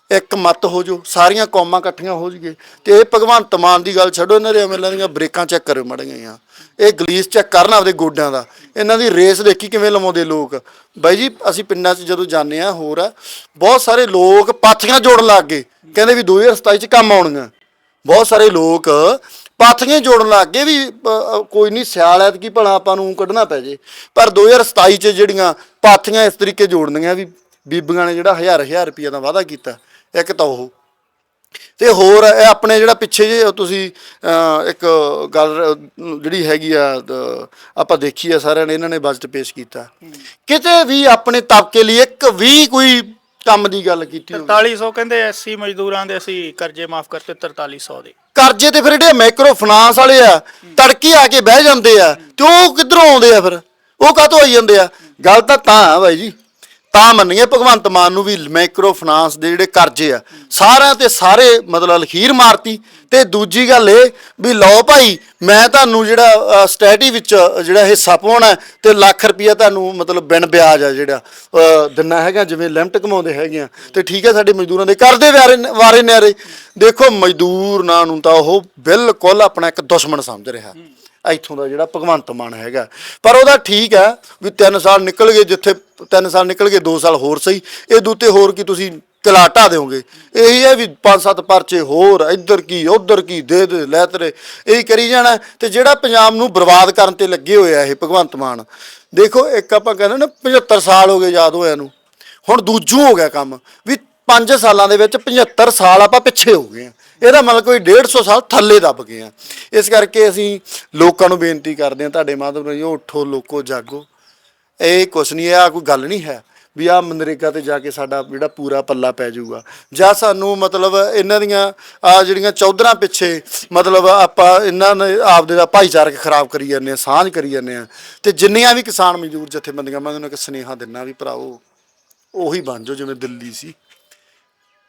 ਇੱਕ ਮਤ ਹੋ ਜੋ, ਸਾਰੀਆਂ ਕੌਮਾਂ ਇਕੱਠੀਆਂ ਹੋ ਜਗੇ ਤੇ ਇਹ ਭਗਵੰਤ ਮਾਨ ਦੀ ਗੱਲ ਛੱਡੋ, ਇਹਨਾਂ ਦੇ ਐਮਐਲਏ ਦੀਆਂ ਬ੍ਰੇਕਾਂ ਚੈੱਕ ਕਰਿਓ ਮੜੀਆਂ ਇਹ ਗਲੀਸ ਚੈੱਕ ਕਰਨ ਆਪਦੇ ਗੋਡਿਆਂ ਦਾ। ਇਹਨਾਂ ਦੀ ਰੇਸ ਦੇਖੀ ਕਿਵੇਂ ਲਵਾਉਂਦੇ ਲੋਕ। ਬਾਈ ਜੀ, ਅਸੀਂ ਪਿੰਡਾਂ 'ਚ ਜਦੋਂ ਜਾਂਦੇ ਆ ਹੋਰ ਆ ਬਹੁਤ ਸਾਰੇ ਲੋਕ ਪਾਥੀਆਂ ਜੋੜਨ ਲੱਗ ਗਏ। ਕਹਿੰਦੇ ਵੀ 2027 'ਚ ਕੰਮ ਆਉਣਗੀਆਂ ਬਹੁਤ ਸਾਰੇ ਲੋਕ ਪਾਥੀਆਂ ਜੋੜਨ ਲੱਗ ਗਏ ਵੀ ਕੋਈ ਨਹੀਂ, ਸਿਆਲ ਐ ਕਿ ਭਲਾ ਆਪਾਂ ਨੂੰ ਕੱਢਣਾ ਪੈ ਜੇ। ਪਰ 2027 ਚ ਜਿਹੜੀਆਂ ਪਾਥੀਆਂ ਇਸ ਤਰੀਕੇ ਜੋੜਨੀਆਂ ਵੀ ਬੀਬੀਆਂ ਨੇ ਜਿਹੜਾ ਹਜ਼ਾਰ ਹਜ਼ਾਰ ਰੁਪਈਆ ਦਾ ਵਾਅਦਾ ਕੀਤਾ ਇੱਕ ਤਾਂ ਉਹ। ਤੇ ਹੋਰ ਇਹ ਆਪਣੇ ਜਿਹੜਾ ਪਿੱਛੇ ਜੇ ਤੁਸੀਂ ਇੱਕ ਗੱਲ ਜਿਹੜੀ ਹੈਗੀ ਆ ਆਪਾਂ ਦੇਖੀ ਆ ਸਾਰਿਆਂ ਨੇ ਇਹਨਾਂ ਨੇ ਬਜਟ ਪੇਸ਼ ਕੀਤਾ। ਕਿਤੇ ਵੀ ਆਪਣੇ ਤਬਕੇ ਲਈ ਇੱਕ ਵੀ ਕੋਈ ਕੰਮ ਦੀ ਗੱਲ ਕੀਤੀ ਹੋਵੇ। 4300 ਕਹਿੰਦੇ ਐਸਸੀ ਮਜ਼ਦੂਰਾਂ ਦੇ ਅਸੀਂ ਕਰਜ਼ੇ ਮਾਫ ਕਰਤੇ 4300 ਦੇ। ਕਰਜ਼ੇ ਤੇ ਫਿਰ ਜਿਹੜੇ ਮਾਈਕਰੋ ਫਾਈਨਾਂਸ ਵਾਲੇ ਆ ਤੜਕੇ ਆ ਕੇ ਬਹਿ ਜਾਂਦੇ ਆ ਤੇ ਉਹ ਕਿੱਧਰੋਂ ਆਉਂਦੇ ਆ ਫਿਰ? ਉਹ ਕਾਹਤੋਂ ਆਈ ਜਾਂਦੇ ਆ? ਗੱਲ ਤਾਂ ਤਾਂ ਆ ਬਾਈ ਜੀ। ਤਾਂ ਮੰਨੀਏ ਭਗਵੰਤ ਮਾਨ ਨੂੰ ਵੀ ਮਾਈਕਰੋ ਫਾਈਨਾਂਸ ਦੇ ਜਿਹੜੇ ਕਰਜ਼ੇ ਆ ਸਾਰਿਆਂ ਤੇ ਸਾਰੇ ਮਤਲਬ ਲਖੀਰ ਮਾਰਤੀ। ਤੇ ਦੂਜੀ ਗੱਲ ਇਹ ਵੀ ਲਓ ਭਾਈ ਮੈਂ ਤੁਹਾਨੂੰ ਜਿਹੜਾ ਸਟੈਟੀ ਵਿੱਚ ਜਿਹੜਾ ਹਿੱਸਾ ਪਾਉਣਾ ਹੈ ਤੇ ਲੱਖ ਰੁਪਈਆ ਤੁਹਾਨੂੰ ਮਤਲਬ ਬਿਨ ਵਿਆਜ ਆ ਜਿਹੜਾ ਅ, ਦਿੰਨਾ ਹੈਗਾ ਜਿਵੇਂ ਲਿਮਟ ਕਮਾਉਂਦੇ ਹੈਗੇ ਆ। ਤੇ ਠੀਕ ਹੈ ਸਾਡੇ ਮਜ਼ਦੂਰਾਂ ਦੇ ਕਰਦੇ ਵਾਰੇ ਵਾਰੇ ਨਿਆਰੇ। ਦੇਖੋ ਮਜ਼ਦੂਰ ਨਾਂ ਨੂੰ ਤਾਂ ਉਹ ਬਿਲਕੁਲ ਆਪਣਾ ਇੱਕ ਦੁਸ਼ਮਣ ਸਮਝ ਰਿਹਾ। ਇੱਥੋਂ ਦਾ ਜਿਹੜਾ ਭਗਵੰਤ ਮਾਨ ਹੈਗਾ। ਪਰ ਉਹਦਾ ਠੀਕ ਹੈ ਵੀ 3 ਸਾਲ ਨਿਕਲ ਗਏ ਜਿੱਥੇ 3 ਸਾਲ ਨਿਕਲ ਗਏ 2 ਸਾਲ ਹੋਰ ਸਹੀ। ਇਹ ਦੂਤੇ ਹੋਰ ਕੀ ਤੁਸੀਂ ਕਲਾਟਾ ਦਿਓਗੇ? ਇਹੀ ਹੈ ਵੀ ਪੰਜ ਸੱਤ ਪਰਚੇ ਹੋਰ, ਇੱਧਰ ਕੀ, ਉੱਧਰ ਕੀ, ਦੇ ਦੇ, ਲੈ ਤਰੇ। ਇਹੀ ਕਰੀ ਜਾਣਾ ਤੇ ਜਿਹੜਾ ਪੰਜਾਬ ਨੂੰ ਬਰਬਾਦ ਕਰਨ ਤੇ ਲੱਗੇ ਹੋਏ ਆ ਇਹ ਭਗਵੰਤ ਮਾਨ। ਦੇਖੋ, ਇੱਕ ਆਪਾਂ ਕਹਿੰਦੇ ਨਾ 75 ਸਾਲ ਹੋ ਗਏ ਯਾਦ ਹੋਇਆ ਨੂੰ। ਹੁਣ ਦੂਜੂ ਹੋ ਗਿਆ ਕੰਮ। ਵੀ 5 ਸਾਲਾਂ ਦੇ ਵਿੱਚ 75 ਸਾਲ ਆਪਾਂ ਪਿੱਛੇ ਹੋ ਗਏ ਆ। ਇਹਦਾ ਮਤਲਬ ਕੋਈ 150 ਸਾਲ ਥੱਲੇ ਦੱਬ ਗਏ ਆ। ਇਸ ਕਰਕੇ ਅਸੀਂ ਲੋਕਾਂ ਨੂੰ ਬੇਨਤੀ ਕਰਦੇ ਆ ਤੁਹਾਡੇ ਮਾਧਵ ਨੂੰ ਉੱਠੋ, ਲੋਕੋ, ਜਾਗੋ। ਇਹ ਕੁਛ ਨਹੀਂ ਆ ਕੋਈ ਗੱਲ ਨਹੀਂ ਹੈ ਵੀ ਆ ਮਨਰੇਗਾ ਤੇ ਜਾ ਕੇ ਸਾਡਾ ਜਿਹੜਾ ਪੂਰਾ ਪੱਲਾ ਪੈ ਜਾਊਗਾ। ਜਾਂ ਸਾਨੂੰ ਮਤਲਬ ਇਹਨਾਂ ਦੀਆਂ ਆ ਜਿਹੜੀਆਂ ਚੌਧਰਾਂ ਪਿੱਛੇ ਮਤਲਬ ਆਪਾਂ ਇਹਨਾਂ ਨੇ ਆਪਦੇ ਦਾ ਭਾਈਚਾਰਕ ਖਰਾਬ ਕਰੀ ਜਾਂਦੇ ਆ ਸਾਂਝ ਕਰੀ ਜਾਂਦੇ ਆ ਤੇ ਜਿੰਨੀਆਂ ਵੀ ਕਿਸਾਨ ਮਜ਼ਦੂਰ ਜਥੇਬੰਦੀਆਂ ਮੈਂ ਉਹਨਾਂ ਨੂੰ ਇੱਕ ਸੁਨੇਹਾ ਦਿੰਨਾ ਵੀ ਭਰਾਓ ਉਹੀ ਬਣ ਜਾਓ ਜਿਵੇਂ ਦਿੱਲੀ ਸੀ।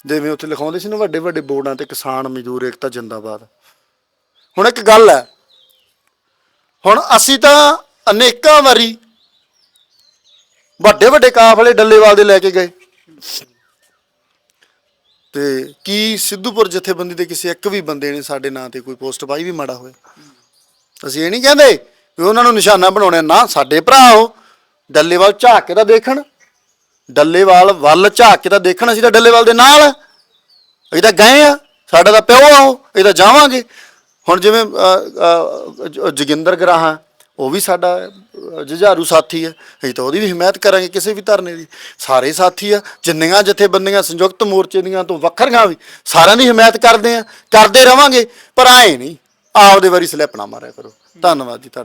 ਜਿਵੇਂ ਉੱਥੇ ਲਿਖਾਉਂਦੇ ਸੀ ਨਾ ਵੱਡੇ ਵੱਡੇ ਬੋਰਡਾਂ ਤੇ ਕਿਸਾਨ, ਮਜ਼ਦੂਰ, ਏਕਤਾ, ਜਿੰਦਾਬਾਦ। ਹੁਣ ਇੱਕ ਗੱਲ ਹੈ। ਹੁਣ ਅਸੀਂ ਤਾਂ ਅਨੇਕਾਂ ਵਾਰੀ ਵੱਡੇ ਵੱਡੇ ਕਾਫਲੇ ਡੱਲੇਵਾਲ ਦੇ ਲੈ ਕੇ ਗਏ। ਤੇ ਕੀ ਸਿੱਧੂਪੁਰ ਜਥੇਬੰਦੀ ਦੇ ਕਿਸੇ ਇੱਕ ਵੀ ਬੰਦੇ ਨੇ ਸਾਡੇ ਨਾਂ ਤੇ ਕੋਈ ਪੋਸਟ ਪਾਈ ਵੀ ਮਾੜਾ ਹੋਇਆ ਅਸੀਂ ਇਹ ਨਹੀਂ ਕਹਿੰਦੇ ਵੀ ਉਹਨਾਂ ਨੂੰ ਨਿਸ਼ਾਨਾ ਬਣਾਉਣਾ ਨਾ ਸਾਡੇ ਭਰਾ ਉਹ। ਡੱਲੇਵਾਲ ਝਾਕ ਕੇ ਤਾਂ ਦੇਖਣ। ਡੱਲੇਵਾਲ ਵੱਲ ਝਾਕ ਕੇ ਤਾਂ ਦੇਖਣਾ ਸੀ ਤਾਂ ਡੱਲੇਵਾਲ ਦੇ ਨਾਲ। ਆ। ਅਸੀਂ ਤਾਂ ਗਏ ਆ। ਸਾਡਾ ਤਾਂ ਪਿਓ ਆ ਉਹ। ਇਹ ਤਾਂ ਜਾਵਾਂਗੇ। ਹੁਣ ਜਿਵੇਂ ਜੋਗਿੰਦਰ ਗਰਾਹਾਂ, ਉਹ ਵੀ ਸਾਡਾ ਜੁਝਾਰੂ ਸਾਥੀ ਹੈ ਅਸੀਂ ਤਾਂ ਉਹਦੀ ਵੀ ਹਮਾਇਤ ਕਰਾਂਗੇ ਕਿਸੇ ਵੀ ਧਰਨੇ ਦੀ। ਸਾਰੇ ਸਾਥੀ ਆ। ਜਿੰਨੀਆਂ ਜਥੇਬੰਦੀਆਂ ਸੰਯੁਕਤ ਮੋਰਚੇ ਦੀਆਂ ਤੋਂ ਵੱਖਰੀਆਂ ਵੀ, ਸਾਰਿਆਂ ਦੀ ਹਮਾਇਤ ਕਰਦੇ ਆ। ਕਰਦੇ ਰਵਾਂਗੇ। ਪਰ ਆਏ ਨਹੀਂ। ਆਪਦੇ ਵਾਰੀ ਸਲਿੱਪ ਨਾ ਮਾਰਿਆ ਕਰੋ। ਧੰਨਵਾਦ ਜੀ ਤੁਹਾਡਾ